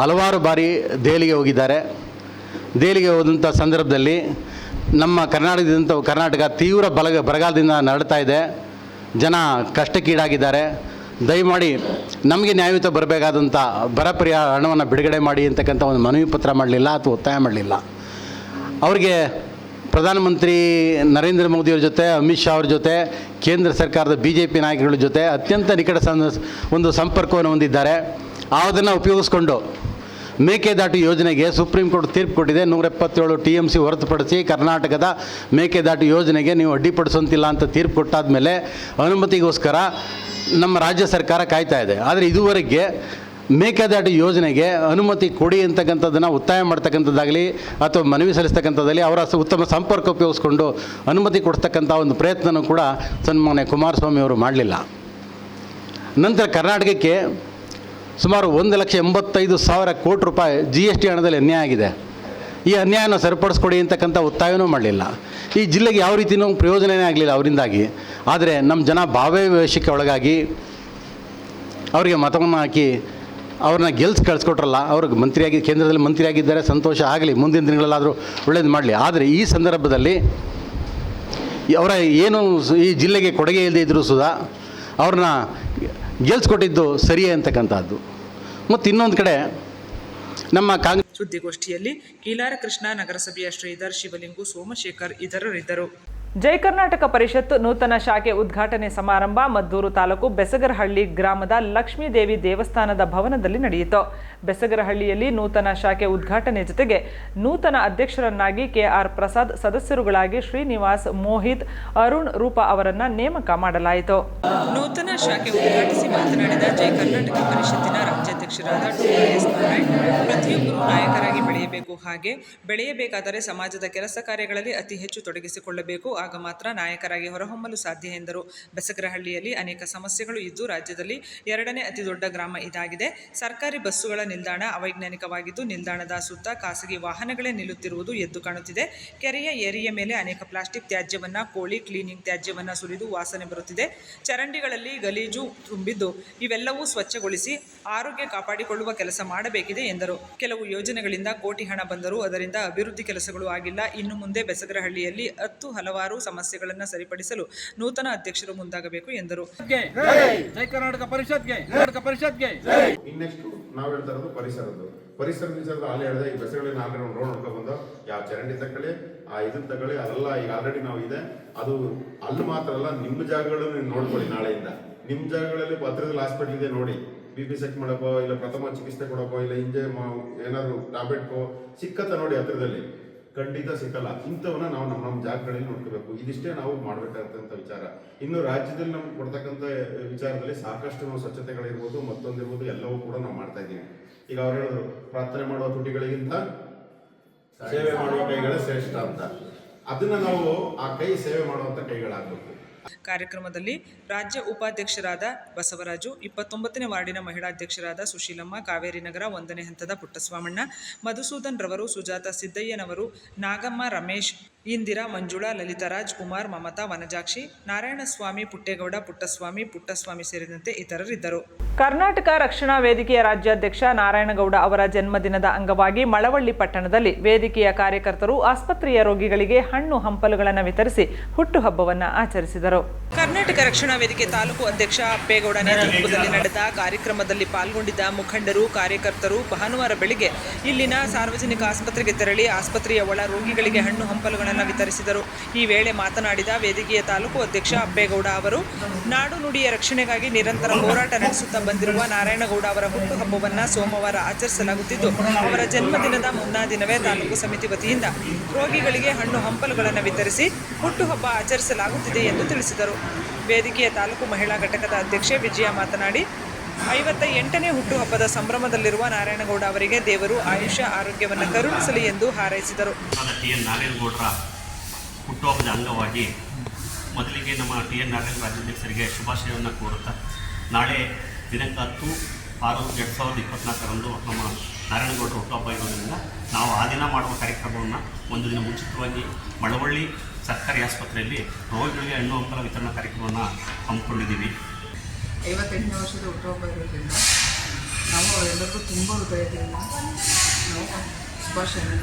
ಹಲವಾರು ಬಾರಿ ದೆಹಲಿಗೆ ಹೋಗಿದ್ದಾರೆ. ದೆಹಲಿಗೆ ಹೋದಂಥ ಸಂದರ್ಭದಲ್ಲಿ ನಮ್ಮ ಕರ್ನಾಟಕದಿಂದ ಕರ್ನಾಟಕ ತೀವ್ರ ಬಲಗ ಬರಗಾಲದಿಂದ ನಡೀತಾ ಇದೆ. ಜನ ಕಷ್ಟಕ್ಕೀಡಾಗಿದ್ದಾರೆ. ದಯಮಾಡಿ ನಮಗೆ ನ್ಯಾಯಯುತ ಬರಬೇಕಾದಂಥ ಬರ ಪರಿಹಾರ ಹಣವನ್ನು ಬಿಡುಗಡೆ ಮಾಡಿ ಅಂತಕ್ಕಂಥ ಒಂದು ಮನವಿ ಪತ್ರ ಮಾಡಲಿಲ್ಲ ಅಥವಾ ಒತ್ತಾಯ ಮಾಡಲಿಲ್ಲ. ಅವರಿಗೆ ಪ್ರಧಾನಮಂತ್ರಿ ನರೇಂದ್ರ ಮೋದಿಯವ್ರ ಜೊತೆ, ಅಮಿತ್ ಶಾ ಅವ್ರ ಜೊತೆ, ಕೇಂದ್ರ ಸರ್ಕಾರದ ಬಿ ಜೆ ಪಿ ನಾಯಕರುಗಳ ಜೊತೆ ಅತ್ಯಂತ ನಿಕಟ ಒಂದು ಸಂಪರ್ಕವನ್ನು ಹೊಂದಿದ್ದಾರೆ. ಅದನ್ನು ಉಪಯೋಗಿಸ್ಕೊಂಡು ಮೇಕೆದಾಟು ಯೋಜನೆಗೆ ಸುಪ್ರೀಂ ಕೋರ್ಟ್ ತೀರ್ಪು ಕೊಟ್ಟಿದೆ. ನೂರ ಎಪ್ಪತ್ತೇಳು ಟಿ ಎಂ ಸಿ ಹೊರತುಪಡಿಸಿ ಕರ್ನಾಟಕದ ಮೇಕೆದಾಟು ಯೋಜನೆಗೆ ನೀವು ಅಡ್ಡಿಪಡಿಸುವಂತಿಲ್ಲ ಅಂತ ತೀರ್ಪು ಕೊಟ್ಟಾದ ಮೇಲೆ ಅನುಮತಿಗೋಸ್ಕರ ನಮ್ಮ ರಾಜ್ಯ ಸರ್ಕಾರ ಕಾಯ್ತಾ ಇದೆ. ಆದರೆ ಇದುವರೆಗೆ ಮೇಕೆದಾಟು ಯೋಜನೆಗೆ ಅನುಮತಿ ಕೊಡಿ ಅಂತಕ್ಕಂಥದ್ದನ್ನು ಒತ್ತಾಯ ಮಾಡ್ತಕ್ಕಂಥದ್ದಾಗಲಿ ಅಥವಾ ಮನವಿ ಸಲ್ಲಿಸ್ತಕ್ಕಂಥದ್ದಲ್ಲಿ ಅವರ ಉತ್ತಮ ಸಂಪರ್ಕ ಉಪಯೋಗಿಸ್ಕೊಂಡು ಅನುಮತಿ ಕೊಡ್ತಕ್ಕಂಥ ಒಂದು ಪ್ರಯತ್ನನೂ ಕೂಡ ಸನ್ಮಾನ್ಯ ಕುಮಾರಸ್ವಾಮಿ ಅವರು ಮಾಡಲಿಲ್ಲ. ನಂತರ ಕರ್ನಾಟಕಕ್ಕೆ ಸುಮಾರು ಒಂದು ಲಕ್ಷ ಎಂಬತ್ತೈದು ಸಾವಿರ ಕೋಟಿ ರೂಪಾಯಿ ಜಿ ಎಸ್ ಟಿ ಹಣದಲ್ಲಿ ಅನ್ಯಾಯ ಆಗಿದೆ. ಈ ಅನ್ಯಾಯನ ಸರಿಪಡಿಸ್ಕೊಡಿ ಅಂತಕ್ಕಂಥ ಒತ್ತಾಯವೂ ಮಾಡಲಿಲ್ಲ. ಈ ಜಿಲ್ಲೆಗೆ ಯಾವ ರೀತಿಯೂ ಪ್ರಯೋಜನವೇ ಆಗಲಿಲ್ಲ ಅವರಿಂದಾಗಿ. ಆದರೆ ನಮ್ಮ ಜನ ಭಾವವೇಶಕ್ಕೆ ಒಳಗಾಗಿ ಅವರಿಗೆ ಮತವನ್ನು ಹಾಕಿ ಅವ್ರನ್ನ ಗೆಲ್ಸಿ ಕಳಿಸ್ಕೊಟ್ರಲ್ಲ ಅವ್ರಿಗೆ ಮಂತ್ರಿಯಾಗಿ, ಕೇಂದ್ರದಲ್ಲಿ ಮಂತ್ರಿಯಾಗಿದ್ದಾರೆ, ಸಂತೋಷ ಆಗಲಿ, ಮುಂದಿನ ದಿನಗಳಲ್ಲಾದರೂ ಒಳ್ಳೇದು ಮಾಡಲಿ. ಆದರೆ ಈ ಸಂದರ್ಭದಲ್ಲಿ ಅವರ ಏನು ಈ ಜಿಲ್ಲೆಗೆ ಕೊಡುಗೆ ಇಲ್ಲದೆ ಇದ್ದರೂ ಸುಧಾ ಅವ್ರನ್ನ ಗೆಲ್ಸ್ಕೊಟ್ಟಿದ್ದು ಸರಿಯೇ ಅಂತಕ್ಕಂಥದ್ದು. ಮತ್ತು ಇನ್ನೊಂದು ಕಡೆ ನಮ್ಮ ಕಾಂಗ್ರೆಸ್ ಸುದ್ದಿಗೋಷ್ಠಿಯಲ್ಲಿ ಕೀಲಾರ ಕೃಷ್ಣ ನಗರಸಭೆಯ ಶ್ರೀಧರ್ ಶಿವಲಿಂಗು, ಸೋಮಶೇಖರ್ ಇತರರಿದ್ದರು. ಜೈ ಕರ್ನಾಟಕ ಪರಿಷತ್ ನೂತನ ಶಾಖೆ ಉದ್ಘಾಟನೆ ಸಮಾರಂಭ ಮದ್ದೂರು ತಾಲೂಕು ಬೆಸಗರಹಳ್ಳಿ ಗ್ರಾಮದ ಲಕ್ಷ್ಮೀದೇವಿ ದೇವಸ್ಥಾನದ ಭವನದಲ್ಲಿ ನಡೆಯಿತು. ಬೆಸಗರಹಳ್ಳಿಯಲ್ಲಿ ನೂತನ ಶಾಖೆ ಉದ್ಘಾಟನೆ ಜೊತೆಗೆ ನೂತನ ಅಧ್ಯಕ್ಷರನ್ನಾಗಿ ಕೆಆರ್ ಪ್ರಸಾದ್, ಸದಸ್ಯರುಗಳಾಗಿ ಶ್ರೀನಿವಾಸ್, ಮೋಹಿತ್, ಅರುಣ್, ರೂಪ ಅವರನ್ನು ನೇಮಕ ಮಾಡಲಾಯಿತು. ನೂತನ ಶಾಖೆ ಉದ್ಘಾಟಿಸಿ ಮಾತನಾಡಿದ ಜೈ ಕರ್ನಾಟಕ ಪರಿಷತ್ತಿನ ರಾಜ್ಯಾಧ್ಯಕ್ಷರಾದ ಪ್ರತಿಯೊಬ್ಬರು ನಾಯಕರಾಗಿ ಬೆಳೆಯಬೇಕು. ಹಾಗೆ ಬೆಳೆಯಬೇಕಾದರೆ ಸಮಾಜದ ಕೆಲಸ ಕಾರ್ಯಗಳಲ್ಲಿ ಅತಿ ಹೆಚ್ಚು ತೊಡಗಿಸಿಕೊಳ್ಳಬೇಕು. ಆಗ ಮಾತ್ರ ನಾಯಕರಾಗಿ ಹೊರಹೊಮ್ಮಲು ಸಾಧ್ಯ ಎಂದರು. ಬೆಸಗರಹಳ್ಳಿಯಲ್ಲಿ ಅನೇಕ ಸಮಸ್ಯೆಗಳು ಇದ್ದು ರಾಜ್ಯದಲ್ಲಿ ಎರಡನೇ ಅತಿ ದೊಡ್ಡ ಗ್ರಾಮ ಇದಾಗಿದೆ. ಸರ್ಕಾರಿ ಬಸ್ಸುಗಳ ನಿಲ್ದಾಣ ಅವೈಜ್ಞಾನಿಕವಾಗಿದ್ದು, ನಿಲ್ದಾಣದ ಸುತ್ತ ಖಾಸಗಿ ವಾಹನಗಳೇ ನಿಲ್ಲುತ್ತಿರುವುದು ಎದ್ದು ಕಾಣುತ್ತಿದೆ. ಕೆರೆಯ ಏರಿಯ ಮೇಲೆ ಅನೇಕ ಪ್ಲಾಸ್ಟಿಕ್ ತ್ಯಾಜ್ಯವನ್ನ, ಕೋಳಿ ಕ್ಲೀನಿಂಗ್ ತ್ಯಾಜ್ಯವನ್ನು ಸುರಿದು ವಾಸನೆ ಬರುತ್ತಿದೆ. ಚರಂಡಿಗಳಲ್ಲಿ ಗಲೀಜು ತುಂಬಿದ್ದು, ಇವೆಲ್ಲವೂ ಸ್ವಚ್ಛಗೊಳಿಸಿ ಆರೋಗ್ಯ ಕಾಪಾಡಿಕೊಳ್ಳುವ ಕೆಲಸ ಮಾಡಬೇಕಿದೆ ಎಂದರು. ಕೆಲವು ಯೋಜನೆಗಳಿಂದ ಕೋಟಿ ಹಣ ಬಂದರೂ ಅದರಿಂದ ಅಭಿವೃದ್ಧಿ ಕೆಲಸಗಳು ಆಗಿಲ್ಲ. ಇನ್ನು ಮುಂದೆ ಬೆಸಗರಹಳ್ಳಿಯಲ್ಲಿ ಹತ್ತು ಹಲವಾರು ಸಮಸ್ಯೆಗಳನ್ನು ಸರಿಪಡಿಸಲು ನೂತನ ಅಧ್ಯಕ್ಷರು ಮುಂದಾಗಬೇಕು ಎಂದರು. ಜೈ. ಕರ್ನಾಟಕ ಪರಿಷತ್ಗೆ ಕರ್ನಾಟಕ ಪರಿಷತ್ಗೆ. ಇನ್ನೆಷ್ಟು ನಾವು ಹೇಳ್ತಾ ಇರೋದು ಪರಿಸರದ್ದು ಪರಿಸರ ವಿಚಾರದ ಅಲ್ಲಿ ಹೇಳಿದೆ ಈ ಬಸ್ಗಳಲ್ಲಿ ಆಲ್ರೆಡಿ ನಾವು ರೋಡ್ ನೋಡ್ಕೊಂಡು ಬಂದು ಯಾವ ಚರಂಡಿ ತಗೊಳ್ಳಿ ಆ ಇದನ್ನ ತಗೊಳ್ಳಿ ಅದೆಲ್ಲ ಈಗ ಆಲ್ರೆಡಿ ನಾವು ಇದೆ. ಅದು ಅಲ್ಲಿ ಮಾತ್ರ ಅಲ್ಲ ನಿಮ್ಮ ಜಾಗಗಳನ್ನು ನೀವು ನೋಡ್ಕೊಳ್ಳಿ ನಾಳೆಯಿಂದ. ನಿಮ್ಮ ಜಾಗಗಳಲ್ಲಿ ಭದ್ರದಲ್ಲಿ ಹಾಸ್ಪಿಟಲ್ ಇದೆ ನೋಡಿ. ಬಿ ಪಿ ಸೆಕ್ ಮಾಡೋಕೋ ಇಲ್ಲ ಪ್ರಥಮ ಚಿಕಿತ್ಸೆ ಕೊಡೋಕೋ ಇಲ್ಲ ಹಿಂಜೆ ಏನಾದರೂ ಟ್ಯಾಬ್ಲೆಟ್ಕೋ ಸಿಕ್ಕತ್ತ ನೋಡಿ ಹತ್ರದಲ್ಲಿ. ಖಂಡಿತ ಸಿಕ್ಕಲ್ಲ. ಇಂಥವನ್ನ ನಾವು ನಮ್ಮ ನಮ್ಮ ಜಾಗಗಳಲ್ಲಿ ನೋಡ್ಕೋಬೇಕು. ಇದಿಷ್ಟೇ ನಾವು ಮಾಡಬೇಕಾದಂಥ ವಿಚಾರ. ಇನ್ನು ರಾಜ್ಯದಲ್ಲಿ ನಮ್ಗೆ ಕೊಡ್ತಕ್ಕಂಥ ವಿಚಾರದಲ್ಲಿ ಸಾಕಷ್ಟು ನಾವು ಸ್ವಚ್ಛತೆಗಳಿರ್ಬೋದು, ಮತ್ತೊಂದಿರ್ಬೋದು, ಎಲ್ಲವೂ ಕೂಡ ನಾವು ಮಾಡ್ತಾ ಇದ್ದೀವಿ. ಈಗ ಅವ್ರು ಹೇಳಿದ್ರು, ಪ್ರಾರ್ಥನೆ ಮಾಡುವ ತುಟಿಗಳಿಗಿಂತ ಸೇವೆ ಮಾಡುವ ಕೈಗಳೇ ಶ್ರೇಷ್ಠ ಅಂತ. ಅದನ್ನ ನಾವು ಆ ಕೈ ಸೇವೆ ಮಾಡುವಂಥ ಕೈಗಳಾಗಬೇಕು. ಕಾರ್ಯಕ್ರಮದಲ್ಲಿ ರಾಜ್ಯ ಉಪಾಧ್ಯಕ್ಷರಾದ ಬಸವರಾಜು, ಇಪ್ಪತ್ತೊಂಬತ್ತನೇ ವಾರ್ಡಿನ ಮಹಿಳಾಧ್ಯಕ್ಷರಾದ ಸುಶೀಲಮ್ಮ, ಕಾವೇರಿ ನಗರ ಒಂದನೇ ಹಂತದ ಪುಟ್ಟಸ್ವಾಮಣ್ಣ, ಮಧುಸೂದನ್ ರವರು, ಸುಜಾತ ಸಿದ್ದಯ್ಯನವರು, ನಾಗಮ್ಮ ರಮೇಶ್ ಇಂದಿರಾ ಮಂಜುಳಾ ಲಲಿತರಾಜ್ ಕುಮಾರ್ ಮಮತಾ ವನಜಾಕ್ಷಿ ನಾರಾಯಣಸ್ವಾಮಿ ಪುಟ್ಟೇಗೌಡ ಪುಟ್ಟಸ್ವಾಮಿ ಪುಟ್ಟಸ್ವಾಮಿ ಸೇರಿದಂತೆ ಇತರರಿದ್ದರು. ಕರ್ನಾಟಕ ರಕ್ಷಣಾ ವೇದಿಕೆಯ ರಾಜ್ಯಾಧ್ಯಕ್ಷ ನಾರಾಯಣಗೌಡ ಅವರ ಜನ್ಮದಿನದ ಅಂಗವಾಗಿ ಮಳವಳ್ಳಿ ಪಟ್ಟಣದಲ್ಲಿ ವೇದಿಕೆಯ ಕಾರ್ಯಕರ್ತರು ಆಸ್ಪತ್ರೆಯ ರೋಗಿಗಳಿಗೆ ಹಣ್ಣು ಹಂಪಲುಗಳನ್ನು ವಿತರಿಸಿ ಹುಟ್ಟುಹಬ್ಬವನ್ನು ಆಚರಿಸಿದರು. ಕರ್ನಾಟಕ ರಕ್ಷಣಾ ವೇದಿಕೆ ತಾಲೂಕು ಅಧ್ಯಕ್ಷ ಅಪ್ಪೇಗೌಡ ನೇತೃತ್ವದಲ್ಲಿ ನಡೆದ ಕಾರ್ಯಕ್ರಮದಲ್ಲಿ ಪಾಲ್ಗೊಂಡಿದ್ದ ಮುಖಂಡರು ಕಾರ್ಯಕರ್ತರು ಭಾನುವಾರ ಬೆಳಿಗ್ಗೆ ಇಲ್ಲಿನ ಸಾರ್ವಜನಿಕ ಆಸ್ಪತ್ರೆಗೆ ತೆರಳಿ ಆಸ್ಪತ್ರೆಯ ಒಳ ರೋಗಿಗಳಿಗೆ ಹಣ್ಣು ಹಂಪಲುಗಳನ್ನು ವಿತರಿಸಿದರು. ಈ ವೇಳೆ ಮಾತನಾಡಿದ ವೇದಿಕೆಯ ತಾಲೂಕು ಅಧ್ಯಕ್ಷ ಅಪ್ಪೇಗೌಡ ಅವರು, ನಾಡು ನುಡಿಯ ರಕ್ಷಣೆಗಾಗಿ ನಿರಂತರ ಹೋರಾಟ ನಡೆಸುತ್ತಾ ಬಂದಿರುವ ನಾರಾಯಣಗೌಡ ಅವರ ಹುಟ್ಟುಹಬ್ಬವನ್ನು ಸೋಮವಾರ ಆಚರಿಸಲಾಗುತ್ತಿದ್ದು, ಅವರ ಜನ್ಮದಿನದ ಮುನ್ನಾ ದಿನವೇ ತಾಲೂಕು ಸಮಿತಿ ವತಿಯಿಂದ ರೋಗಿಗಳಿಗೆ ಹಣ್ಣು ಹಂಪಲುಗಳನ್ನು ವಿತರಿಸಿ ಹುಟ್ಟುಹಬ್ಬ ಆಚರಿಸಲಾಗುತ್ತಿದೆ ಎಂದು ತಿಳಿಸಿದರು. ವೇದಿಕೆಯ ತಾಲೂಕು ಮಹಿಳಾ ಘಟಕದ ಅಧ್ಯಕ್ಷೆ ವಿಜಯ ಮಾತನಾಡಿ ಐವತ್ತ ಎಂಟನೇ ಹುಟ್ಟುಹಬ್ಬದ ಸಂಭ್ರಮದಲ್ಲಿರುವ ನಾರಾಯಣಗೌಡ ಅವರಿಗೆ ದೇವರು ಆಯುಷ್ಯ ಆರೋಗ್ಯವನ್ನು ಕರುಣಿಸಲಿ ಎಂದು ಹಾರೈಸಿದರು. ಟಿ ನಾರಾಯಣಗೌಡರ ಹುಟ್ಟುಹಬ್ಬದ ಅಂಗವಾಗಿ ಮೊದಲಿಗೆ ನಮ್ಮ ಟಿ ಎನ್ ನಾರಾಯಣ ರಾಜ್ಯಾಧ್ಯಕ್ಷರಿಗೆ ಶುಭಾಶಯವನ್ನು ಕೋರುತ್ತಾ, ನಾಳೆ ದಿನಾಂಕ ಹತ್ತು ಆರು ಎರಡು ಸಾವಿರದ ಇಪ್ಪತ್ನಾಲ್ಕರಂದು ನಮ್ಮ ನಾರಾಯಣಗೌಡರ ಹುಟ್ಟುಹಬ್ಬ ಇರೋದ್ರಿಂದ ನಾವು ಆ ದಿನ ಮಾಡುವ ಕಾರ್ಯಕ್ರಮವನ್ನು ಒಂದು ದಿನ ಮುಂಚಿತವಾಗಿ ಮಳವಳ್ಳಿ ಸರ್ಕಾರಿ ಆಸ್ಪತ್ರೆಯಲ್ಲಿ ರೋಗಿಗಳಿಗೆ ಹಣ್ಣು ಹಂಪಲ ವಿತರಣಾ ಕಾರ್ಯಕ್ರಮವನ್ನು ಹಮ್ಮಿಕೊಂಡಿದ್ದೀವಿ. ಐವತ್ತೆಂಟನೇ ವರ್ಷದ ಹುಟ್ಟುಹಬ್ಬ ಇರೋದ್ರಿಂದ ನಾವು ಅವರೆಲ್ಲರಿಗೂ ತುಂಬ ಹೃದಯದಿಂದ ನಾವು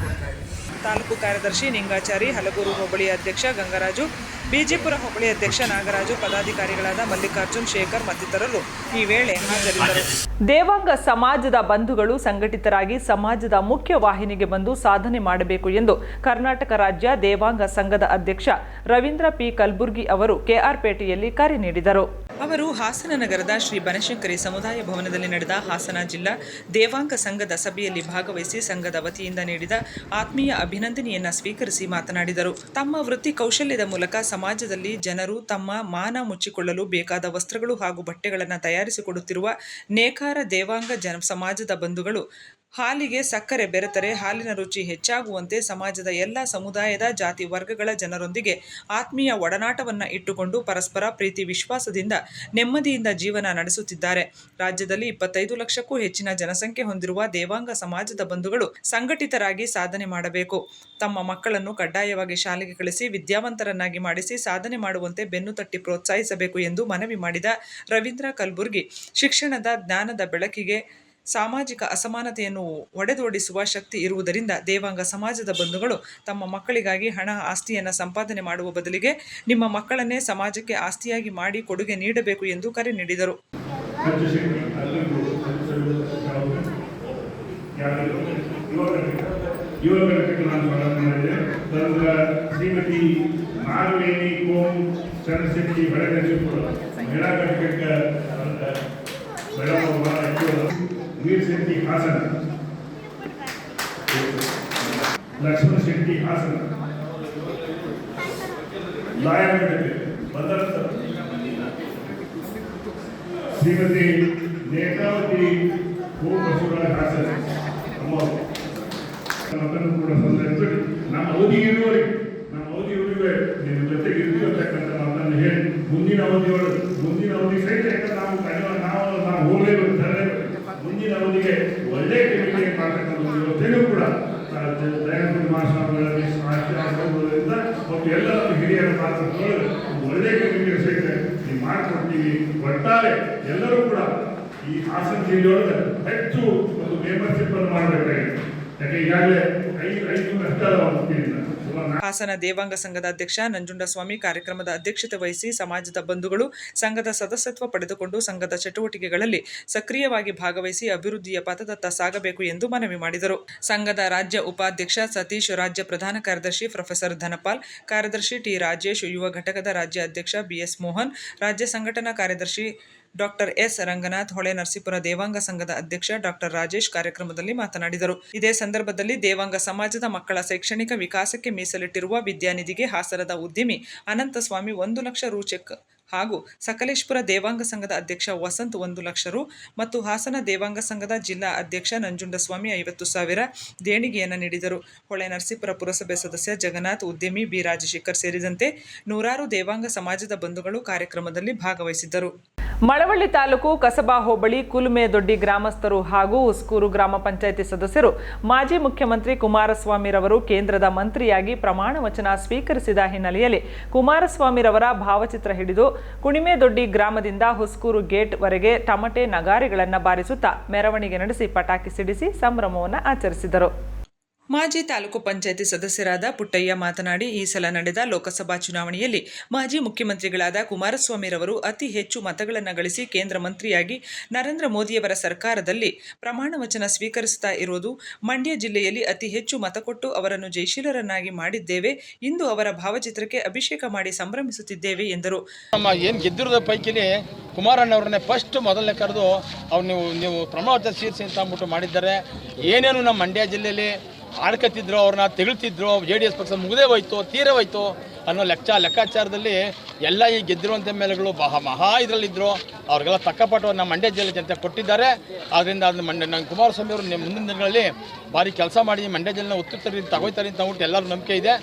ಕೊಡ್ತಾ ಇದ್ದೀವಿ. ತಾಲೂಕು ಕಾರ್ಯದರ್ಶಿ ನಿಂಗಾಚಾರಿ, ಹಲಗೂರು ಹೋಬಳಿ ಅಧ್ಯಕ್ಷ ಗಂಗರಾಜು, ಬಿಜೆಪುರ ಹೋಬಳಿ ಅಧ್ಯಕ್ಷ ನಾಗರಾಜು, ಪದಾಧಿಕಾರಿಗಳಾದ ಮಲ್ಲಿಕಾರ್ಜುನ್ ಶೇಖರ್ ಮತ್ತಿತರರು ಈ ವೇಳೆ ಹಾಜರಿದ್ದರು. ದೇವಾಂಗ ಸಮಾಜದ ಬಂಧುಗಳು ಸಂಘಟಿತರಾಗಿ ಸಮಾಜದ ಮುಖ್ಯ ವಾಹಿನಿಗೆ ಬಂದು ಸಾಧನೆ ಮಾಡಬೇಕು ಎಂದು ಕರ್ನಾಟಕ ರಾಜ್ಯ ದೇವಾಂಗ ಸಂಘದ ಅಧ್ಯಕ್ಷ ರವೀಂದ್ರ ಪಿ ಕಲ್ಬುರ್ಗಿ ಅವರು ಕೆಆರ್ಪೇಟೆಯಲ್ಲಿ ಕರೆ ನೀಡಿದರು. ಅವರು ಹಾಸನ ನಗರದ ಶ್ರೀ ಬನಶಂಕರಿ ಸಮುದಾಯ ಭವನದಲ್ಲಿ ನಡೆದ ಹಾಸನ ಜಿಲ್ಲಾ ದೇವಾಂಗ ಸಂಘದ ಸಭೆಯಲ್ಲಿ ಭಾಗವಹಿಸಿ ಸಂಘದ ವತಿಯಿಂದ ನೀಡಿದ ಆತ್ಮೀಯ ಅಭಿನಂದನೆಯನ್ನು ಸ್ವೀಕರಿಸಿ ಮಾತನಾಡಿದರು. ತಮ್ಮ ವೃತ್ತಿ ಕೌಶಲ್ಯದ ಮೂಲಕ ಸಮಾಜದಲ್ಲಿ ಜನರು ತಮ್ಮ ಮಾನ ಮುಚ್ಚಿಕೊಳ್ಳಲು ಬೇಕಾದ ವಸ್ತ್ರಗಳು ಹಾಗೂ ಬಟ್ಟೆಗಳನ್ನು ತಯಾರಿಸಿಕೊಡುತ್ತಿರುವ ನೇಕಾರ ದೇವಾಂಗ ಜನ ಸಮಾಜದ ಬಂಧುಗಳು ಹಾಲಿಗೆ ಸಕ್ಕರೆ ಬೆರೆತರೆ, ಹಾಲಿನ ರುಚಿ ಹೆಚ್ಚಾಗುವಂತೆ ಸಮಾಜದ ಎಲ್ಲ ಸಮುದಾಯದ ಜಾತಿ ವರ್ಗಗಳ ಜನರೊಂದಿಗೆ ಆತ್ಮೀಯ ಒಡನಾಟವನ್ನು ಇಟ್ಟುಕೊಂಡು ಪರಸ್ಪರ ಪ್ರೀತಿ ವಿಶ್ವಾಸದಿಂದ ನೆಮ್ಮದಿಯಿಂದ ಜೀವನ ನಡೆಸುತ್ತಿದ್ದಾರೆ. ರಾಜ್ಯದಲ್ಲಿ ಇಪ್ಪತ್ತೈದು ಲಕ್ಷಕ್ಕೂ ಹೆಚ್ಚಿನ ಜನಸಂಖ್ಯೆ ಹೊಂದಿರುವ ದೇವಾಂಗ ಸಮಾಜದ ಬಂಧುಗಳು ಸಂಘಟಿತರಾಗಿ ಸಾಧನೆ ಮಾಡಬೇಕು. ತಮ್ಮ ಮಕ್ಕಳನ್ನು ಕಡ್ಡಾಯವಾಗಿ ಶಾಲೆಗೆ ಕಳಿಸಿ, ವಿದ್ಯಾವಂತರನ್ನಾಗಿ ಮಾಡಿಸಿ ಸಾಧನೆ ಮಾಡುವಂತೆ ಬೆನ್ನು ತಟ್ಟಿ ಪ್ರೋತ್ಸಾಹಿಸಬೇಕು ಎಂದು ಮನವಿ ಮಾಡಿದ ರವೀಂದ್ರ ಕಲ್ಬುರ್ಗಿ. ಶಿಕ್ಷಣದ ಜ್ಞಾನದ ಬೆಳಕಿಗೆ ಸಾಮಾಜಿಕ ಅಸಮಾನತೆಯನ್ನು ಒಡೆದೋಡಿಸುವ ಶಕ್ತಿ ಇರುವುದರಿಂದ ದೇವಾಂಗ ಸಮಾಜದ ಬಂಧುಗಳು ತಮ್ಮ ಮಕ್ಕಳಿಗಾಗಿ ಹಣ, ಆಸ್ತಿಯನ್ನು ಸಂಪಾದನೆ ಮಾಡುವ ಬದಲಿಗೆ ನಿಮ್ಮ ಮಕ್ಕಳನ್ನೇ ಸಮಾಜಕ್ಕೆ ಆಸ್ತಿಯಾಗಿ ಮಾಡಿ ಕೊಡುಗೆ ನೀಡಬೇಕು ಎಂದು ಕರೆ ನೀಡಿದರು. ಶ್ರೀಮತಿ ವೀರ್ ಶೆಟ್ಟಿ ಹಾಸನ. ಲಕ್ಷ್ಮಣ ಶೆಟ್ಟಿ ಹಾಸನ. ಲಾಯರ್ ಘಟಕ ಭದ್ರತ. ಶ್ರೀಮತಿ ನೇತ್ರಾವತಿ ಕೋಮ್ ಬಸವರಾಜ್ ಹಾಸನ ಅಮ್ಮ ಕೂಡ ಸಂತರಿಸಿ ನಮ್ಮ ಅವಧಿ ಇರುವವರೆಗೆ ನಮ್ಮ ಅವಧಿ ಇರುವೆ ನಿಮ್ಮ ಜೊತೆಗೆ ಇರ್ತೀವಿ ಅಂತಕ್ಕಂಥ ಮಾತನ್ನು ಹೇಳಿ. ಮುಂದಿನ ಅವಧಿಯೊಳಗೆ, ಮುಂದಿನ ಅವಧಿ ಸಹಿತ ಯಾಕಂದ್ರೆ ನಾವು ಕಡಿಮೆ ನಾವು ನಾವು ಹೋಗಲೇಬೇಕು ತರಲೇಬೇಕು ಮುಂದಿನ ಅವಧಿಗೆ ಒಳ್ಳೆ ಕಮಿಟಿ ಮಾಡ್ತಕ್ಕಂಥ ಒಂದು ವ್ಯವಸ್ಥೆಯೂ ಕೂಡ ಆ, ದ- ದಯಾನಂದ ಮಹಾಸ್ವಾಮಿಗಳಲ್ಲಿ ಆಶೀರ್ವಾದದಿಂದ ಮತ್ತು ಎಲ್ಲ ಹಿರಿಯರ ಮಾತುಗಳು ಒಳ್ಳೆ ಕಮಿಟಿ ಸಹಿತ ನೀವು ಮಾಡಿಕೊಡ್ತೀವಿ. ಒಟ್ಟಾರೆ ಎಲ್ಲರೂ ಕೂಡ ಈ ಹಾಸನ ಜಿಲ್ಲೆಯೊಳಗೆ ಹೆಚ್ಚು ಒಂದು ಮೆಂಬರ್ಶಿಪ್ ಅನ್ನು ಮಾಡಬೇಕಾಗಿದೆ. ಯಾಕೆ ಈಗಾಗಲೇ ಐದು ಐದು ಅಷ್ಟ ಹಾಸನ ದೇವಾಂಗ ಸಂಘದ ಅಧ್ಯಕ್ಷ ನಂಜುಂಡಸ್ವಾಮಿ ಕಾರ್ಯಕ್ರಮದ ಅಧ್ಯಕ್ಷತೆ ವಹಿಸಿ ಸಮಾಜದ ಬಂಧುಗಳು, ಸಂಘದ ಸದಸ್ಯತ್ವ ಪಡೆದುಕೊಂಡು ಸಂಘದ ಚಟುವಟಿಕೆಗಳಲ್ಲಿ ಸಕ್ರಿಯವಾಗಿ ಭಾಗವಹಿಸಿ ಅಭಿವೃದ್ಧಿಯ ಪಥದತ್ತ ಸಾಗಬೇಕು ಎಂದು ಮನವಿ ಮಾಡಿದರು. ಸಂಘದ ರಾಜ್ಯ ಉಪಾಧ್ಯಕ್ಷ ಸತೀಶ್, ರಾಜ್ಯ ಪ್ರಧಾನ ಕಾರ್ಯದರ್ಶಿ ಪ್ರೊಫೆಸರ್ ಧನಪಾಲ್, ಕಾರ್ಯದರ್ಶಿ ಟಿ ರಾಜೇಶ್, ಯುವ ಘಟಕದ ರಾಜ್ಯ ಅಧ್ಯಕ್ಷ ಬಿಎಸ್ ಮೋಹನ್, ರಾಜ್ಯ ಸಂಘಟನಾ ಕಾರ್ಯದರ್ಶಿ ಡಾಕ್ಟರ್ ಎಸ್ ರಂಗನಾಥ್ ಹೊಳೆ ನರಸೀಪುರ ದೇವಾಂಗ ಸಂಘದ ಅಧ್ಯಕ್ಷ ಡಾಕ್ಟರ್ ರಾಜೇಶ್ ಕಾರ್ಯಕ್ರಮದಲ್ಲಿ ಮಾತನಾಡಿದರು. ಇದೇ ಸಂದರ್ಭದಲ್ಲಿ ದೇವಾಂಗ ಸಮಾಜದ ಮಕ್ಕಳ ಶೈಕ್ಷಣಿಕ ವಿಕಾಸಕ್ಕೆ ಮೀಸಲಿಟ್ಟಿರುವ ವಿದ್ಯಾನಿಧಿಗೆ ಹಾಸನದ ಉದ್ಯಮಿ ಅನಂತಸ್ವಾಮಿ ಒಂದು ಲಕ್ಷ ರು ಚೆಕ್ ಹಾಗೂ ಸಕಲೇಶ್ಪುರ ದೇವಾಂಗ ಸಂಘದ ಅಧ್ಯಕ್ಷ ವಸಂತ್ ಒಂದು ಲಕ್ಷ ರು ಮತ್ತು ಹಾಸನ ದೇವಾಂಗ ಸಂಘದ ಜಿಲ್ಲಾ ಅಧ್ಯಕ್ಷ ನಂಜುಂಡಸ್ವಾಮಿ ಐವತ್ತು ಸಾವಿರ ದೇಣಿಗೆಯನ್ನು ನೀಡಿದರು. ಹೊಳೆ ನರಸೀಪುರ ಪುರಸಭೆ ಸದಸ್ಯ ಜಗನ್ನಾಥ್, ಉದ್ಯಮಿ ಬಿ ರಾಜಶೇಖರ್ ಸೇರಿದಂತೆ ನೂರಾರು ದೇವಾಂಗ ಸಮಾಜದ ಬಂಧುಗಳು ಕಾರ್ಯಕ್ರಮದಲ್ಲಿ ಭಾಗವಹಿಸಿದ್ದರು. ಮಳವಳ್ಳಿ ತಾಲೂಕು ಕಸಬಾ ಹೋಬಳಿ, ಕುಲುಮೆದೊಡ್ಡಿ ಗ್ರಾಮಸ್ಥರು ಹಾಗೂ ಉಸ್ಕೂರು ಗ್ರಾಮ ಪಂಚಾಯಿತಿ ಸದಸ್ಯರು ಮಾಜಿ ಮುಖ್ಯಮಂತ್ರಿ ಕುಮಾರಸ್ವಾಮಿರವರು ಕೇಂದ್ರದ ಮಂತ್ರಿಯಾಗಿ ಪ್ರಮಾಣ ವಚನ ಸ್ವೀಕರಿಸಿದ ಹಿನ್ನೆಲೆಯಲ್ಲಿ ಕುಮಾರಸ್ವಾಮಿರವರ ಭಾವಚಿತ್ರ ಹಿಡಿದು ಕುಣಿಮೆದೊಡ್ಡಿ ಗ್ರಾಮದಿಂದ ಹುಸ್ಕೂರು ಗೇಟ್ ವರೆಗೆ ಟಮಟೆ ನಗಾರಿಗಳನ್ನು ಬಾರಿಸುತ್ತಾ ಮೆರವಣಿಗೆ ನಡೆಸಿ ಪಟಾಕಿ ಸಿಡಿಸಿ ಸಂಭ್ರಮವನ್ನು ಆಚರಿಸಿದರು. ಮಾಜಿ ತಾಲೂಕು ಪಂಚಾಯಿತಿ ಸದಸ್ಯರಾದ ಪುಟ್ಟಯ್ಯ ಮಾತನಾಡಿ, ಈ ಸಲ ನಡೆದ ಲೋಕಸಭಾ ಚುನಾವಣೆಯಲ್ಲಿ ಮಾಜಿ ಮುಖ್ಯಮಂತ್ರಿಗಳಾದ ಕುಮಾರಸ್ವಾಮಿರವರು ಅತಿ ಹೆಚ್ಚು ಮತಗಳನ್ನು ಗಳಿಸಿ ಕೇಂದ್ರ ಮಂತ್ರಿಯಾಗಿ, ನರೇಂದ್ರ ಮೋದಿಯವರ ಸರ್ಕಾರದಲ್ಲಿ ಪ್ರಮಾಣ ವಚನ ಸ್ವೀಕರಿಸುತ್ತಾ ಇರುವುದು ಮಂಡ್ಯ ಜಿಲ್ಲೆಯಲ್ಲಿ ಅತಿ ಹೆಚ್ಚು ಮತ ಕೊಟ್ಟು ಅವರನ್ನು ಜಯಶೀಲರನ್ನಾಗಿ ಮಾಡಿದ್ದೇವೆ. ಇಂದು ಅವರ ಭಾವಚಿತ್ರಕ್ಕೆ ಅಭಿಷೇಕ ಮಾಡಿ ಸಂಭ್ರಮಿಸುತ್ತಿದ್ದೇವೆ ಎಂದರು. ಏನು ಗೆದ್ದಿರೋದ ಪೈಕಿಲಿ ಕುಮಾರಣ್ಣವ್ರನ್ನೇ ಫಸ್ಟ್ ಮೊದಲನೇ ಕರೆದು ಅವ್ರು ನೀವು ನೀವು ಪ್ರಮಾಣ ವಚನ ಅಂತ ಅಂದ್ಬಿಟ್ಟು ಮಾಡಿದ್ದಾರೆ. ಏನೇನು ನಮ್ಮ ಮಂಡ್ಯ ಜಿಲ್ಲೆಯಲ್ಲಿ ಆಡ್ಕತ್ತಿದ್ರು ಅವ್ರನ್ನ ತೆಗಳ್ತಿದ್ರು ಜೆ ಡಿ ಎಸ್ ಪಕ್ಷ ಮುಗದೇ ಹೋಯ್ತು ತೀರೇ ಹೋಯ್ತು. ಅನ್ನೋ ಲೆಕ್ಕ ಲೆಕ್ಕಾಚಾರದಲ್ಲಿ ಎಲ್ಲ ಈ ಗೆದ್ದಿರುವಂಥ ಮೇಲೆಗಳು ಬಹ ಮಹಾ ಇದರಲ್ಲಿದ್ದರು ಅವ್ರಿಗೆಲ್ಲ ತಕ್ಕಪಟ್ಟು ನಮ್ಮ ಮಂಡ್ಯ ಜಿಲ್ಲೆ ಜನತೆ ಕೊಟ್ಟಿದ್ದಾರೆ. ಆದ್ದರಿಂದ ಅದನ್ನ ಮಂಡ್ಯ ನಮ್ಮ ಕುಮಾರಸ್ವಾಮಿ ಅವರು ನಿಮ್ಮ ಮುಂದಿನ ದಿನಗಳಲ್ಲಿ ಭಾರಿ ಕೆಲಸ ಮಾಡಿ ಮಂಡ್ಯ ಜಿಲ್ಲೆನ ಉತ್ತರ ತಗೋತಾರೆ ಅಂತ ಅಂದ್ಬಿಟ್ಟು ಎಲ್ಲರೂ ನಂಬಿಕೆ ಇದೆ.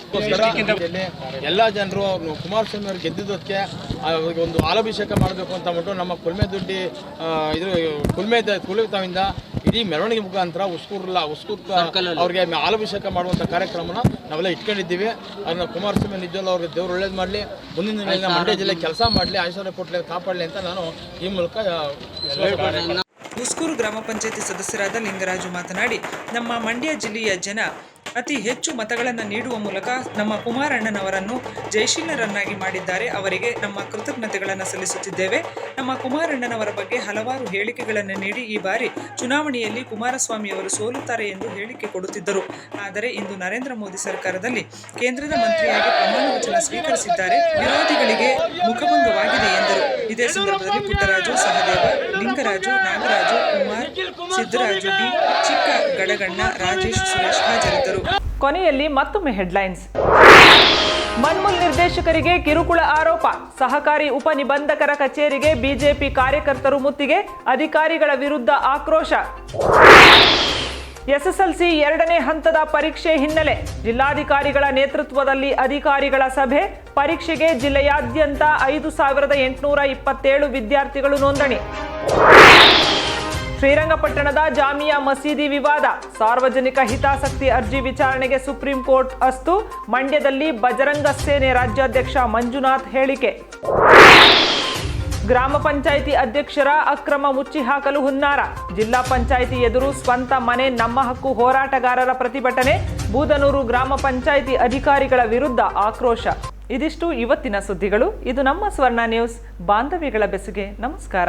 ಎಲ್ಲ ಜನರು ಕುಮಾರಸ್ವಾಮಿ ಅವರು ಗೆದ್ದಿದ್ದಕ್ಕೆ ಅವ್ರಿಗೆ ಒಂದು ಹಾಲಾಭಿಷೇಕ ಮಾಡಬೇಕು ಅಂತ ಅಂದ್ಬಿಟ್ಟು ನಮ್ಮ ಕುಲ್ಮೆ ದುಡ್ಡಿ ಇದು ಕುಲ್ಮೆ ಕುಲುತಾವಿಂದ ಇಡೀ ಮೆರವಣಿಗೆ ಮುಖಾಂತರ ಉಸ್ಕೂರ್ಲ ಉಸ್ಕೂರ್ ಅವ್ರಿಗೆ ಹಾಲಾಭಿಷೇಕ ಮಾಡುವಂಥ ಕಾರ್ಯಕ್ರಮನ ನಾವೆಲ್ಲ ಇಟ್ಕೊಂಡಿದ್ದೀವಿ. ಅದನ್ನ ಕುಮಾರಸ್ವಾಮಿ ನಿಜವಲ್ಲ ಅವ್ರಿಗೆ ದೇವ್ರು ಒಳ್ಳೇದು ಮಾಡಲಿ ಮುಂದಿನ ದಿನಗಳಲ್ಲಿ ನಮ್ಮ ಮಂಡ್ಯ ಜಿಲ್ಲೆ ಕೆಲಸ ಮಾಡಲಿ ಐಶ್ವರ್ಯ ಕೊಟ್ಟಲೆ ಕಾಪಾಡಲಿ ಅಂತ ನಾನು ಈ ಮೂಲಕ ಹುಸ್ಕೂರು ಗ್ರಾಮ ಪಂಚಾಯತಿ ಸದಸ್ಯರಾದ ಲಿಂಗರಾಜು ಮಾತನಾಡಿ ನಮ್ಮ ಮಂಡ್ಯ ಜಿಲ್ಲೆಯ ಜನ ಅತಿ ಹೆಚ್ಚು ಮತಗಳನ್ನು ನೀಡುವ ಮೂಲಕ ನಮ್ಮ ಕುಮಾರಣ್ಣನವರನ್ನು ಜಯಶೀಲರನ್ನಾಗಿ ಮಾಡಿದ್ದಾರೆ. ಅವರಿಗೆ ನಮ್ಮ ಕೃತಜ್ಞತೆಗಳನ್ನು ಸಲ್ಲಿಸುತ್ತಿದ್ದೇವೆ. ನಮ್ಮ ಕುಮಾರಣ್ಣನವರ ಬಗ್ಗೆ ಹಲವಾರು ಹೇಳಿಕೆಗಳನ್ನು ನೀಡಿ ಈ ಬಾರಿ ಚುನಾವಣೆಯಲ್ಲಿ ಕುಮಾರಸ್ವಾಮಿಯವರು ಸೋಲುತ್ತಾರೆ ಎಂದು ಹೇಳಿಕೆ ಕೊಡುತ್ತಿದ್ದರು. ಆದರೆ ಇಂದು ನರೇಂದ್ರ ಮೋದಿ ಸರ್ಕಾರದಲ್ಲಿ ಕೇಂದ್ರದ ಮಂತ್ರಿಯಾಗಿ ಪ್ರಮಾಣ ವಚನ ಸ್ವೀಕರಿಸಿದ್ದಾರೆ. ವಿರೋಧಿಗಳಿಗೆ ಮುಖಭಂಗವಾಗಿದೆ ಎಂದರು. ಇದೇ ಸಂದರ್ಭದಲ್ಲಿ ಪುಟ್ಟರಾಜು ಸಹದೇವ, ಲಿಂಗರಾಜು, ನಾಗರಾಜು, ಕುಮಾರ್ ಸಿದ್ದರಾಜು ಡಿ, ಚಿಕ್ಕ ಗಡಗಣ್ಣ, ರಾಜೇಶ್, ಸುರೇಶ್ ಹಾಜರಿದ್ದರು. ಕೊನೆಯಲ್ಲಿ ಮತ್ತೊಮ್ಮೆ ಹೆಡ್ಲೈನ್ಸ್. ಮನ್ಮುಲ್ ನಿರ್ದೇಶಕರಿಗೆ ಕಿರುಕುಳ ಆರೋಪ. ಸಹಕಾರಿ ಉಪ ನಿಬಂಧಕರ ಕಚೇರಿಗೆ ಬಿಜೆಪಿ ಕಾರ್ಯಕರ್ತರು ಮುತ್ತಿಗೆ, ಅಧಿಕಾರಿಗಳ ವಿರುದ್ಧ ಆಕ್ರೋಶ. ಎಸ್ಎಸ್ಎಲ್ಸಿ ಎರಡನೇ ಹಂತದ ಪರೀಕ್ಷೆ ಹಿನ್ನೆಲೆ. ಜಿಲ್ಲಾಧಿಕಾರಿಗಳ ನೇತೃತ್ವದಲ್ಲಿ ಅಧಿಕಾರಿಗಳ ಸಭೆ. ಪರೀಕ್ಷೆಗೆ ಜಿಲ್ಲೆಯಾದ್ಯಂತ ಐದು ಸಾವಿರದ ಎಂಟುನೂರ ಇಪ್ಪತ್ತೇಳು ವಿದ್ಯಾರ್ಥಿಗಳು ನೋಂದಣಿ. ಶ್ರೀರಂಗಪಟ್ಟಣದ ಜಾಮಿಯಾ ಮಸೀದಿ ವಿವಾದ. ಸಾರ್ವಜನಿಕ ಹಿತಾಸಕ್ತಿ ಅರ್ಜಿ ವಿಚಾರಣೆಗೆ ಸುಪ್ರೀಂ ಕೋರ್ಟ್ ಅಸ್ತು. ಮಂಡ್ಯದಲ್ಲಿ ಬಜರಂಗ ಸೇನೆ ರಾಜ್ಯಾಧ್ಯಕ್ಷ ಮಂಜುನಾಥ್ ಹೇಳಿಕೆ. ಗ್ರಾಮ ಪಂಚಾಯಿತಿ ಅಧ್ಯಕ್ಷರ ಅಕ್ರಮ ಮುಚ್ಚಿ ಹಾಕಲು ಹುನ್ನಾರ. ಜಿಲ್ಲಾ ಪಂಚಾಯಿತಿ ಎದುರು ಸ್ವಂತ ಮನೆ, ನಮ್ಮ ಹಕ್ಕು ಹೋರಾಟಗಾರರ ಪ್ರತಿಭಟನೆ. ಬೂದನೂರು ಗ್ರಾಮ ಪಂಚಾಯಿತಿ ಅಧಿಕಾರಿಗಳ ವಿರುದ್ಧ ಆಕ್ರೋಶ. ಇದಿಷ್ಟು ಇವತ್ತಿನ ಸುದ್ದಿಗಳು. ಇದು ನಮ್ಮ ಸ್ವರ್ಣ ನ್ಯೂಸ್. ಬಾಂಧವ್ಯಗಳ ಬೆಸುಗೆ ನಮಸ್ಕಾರ.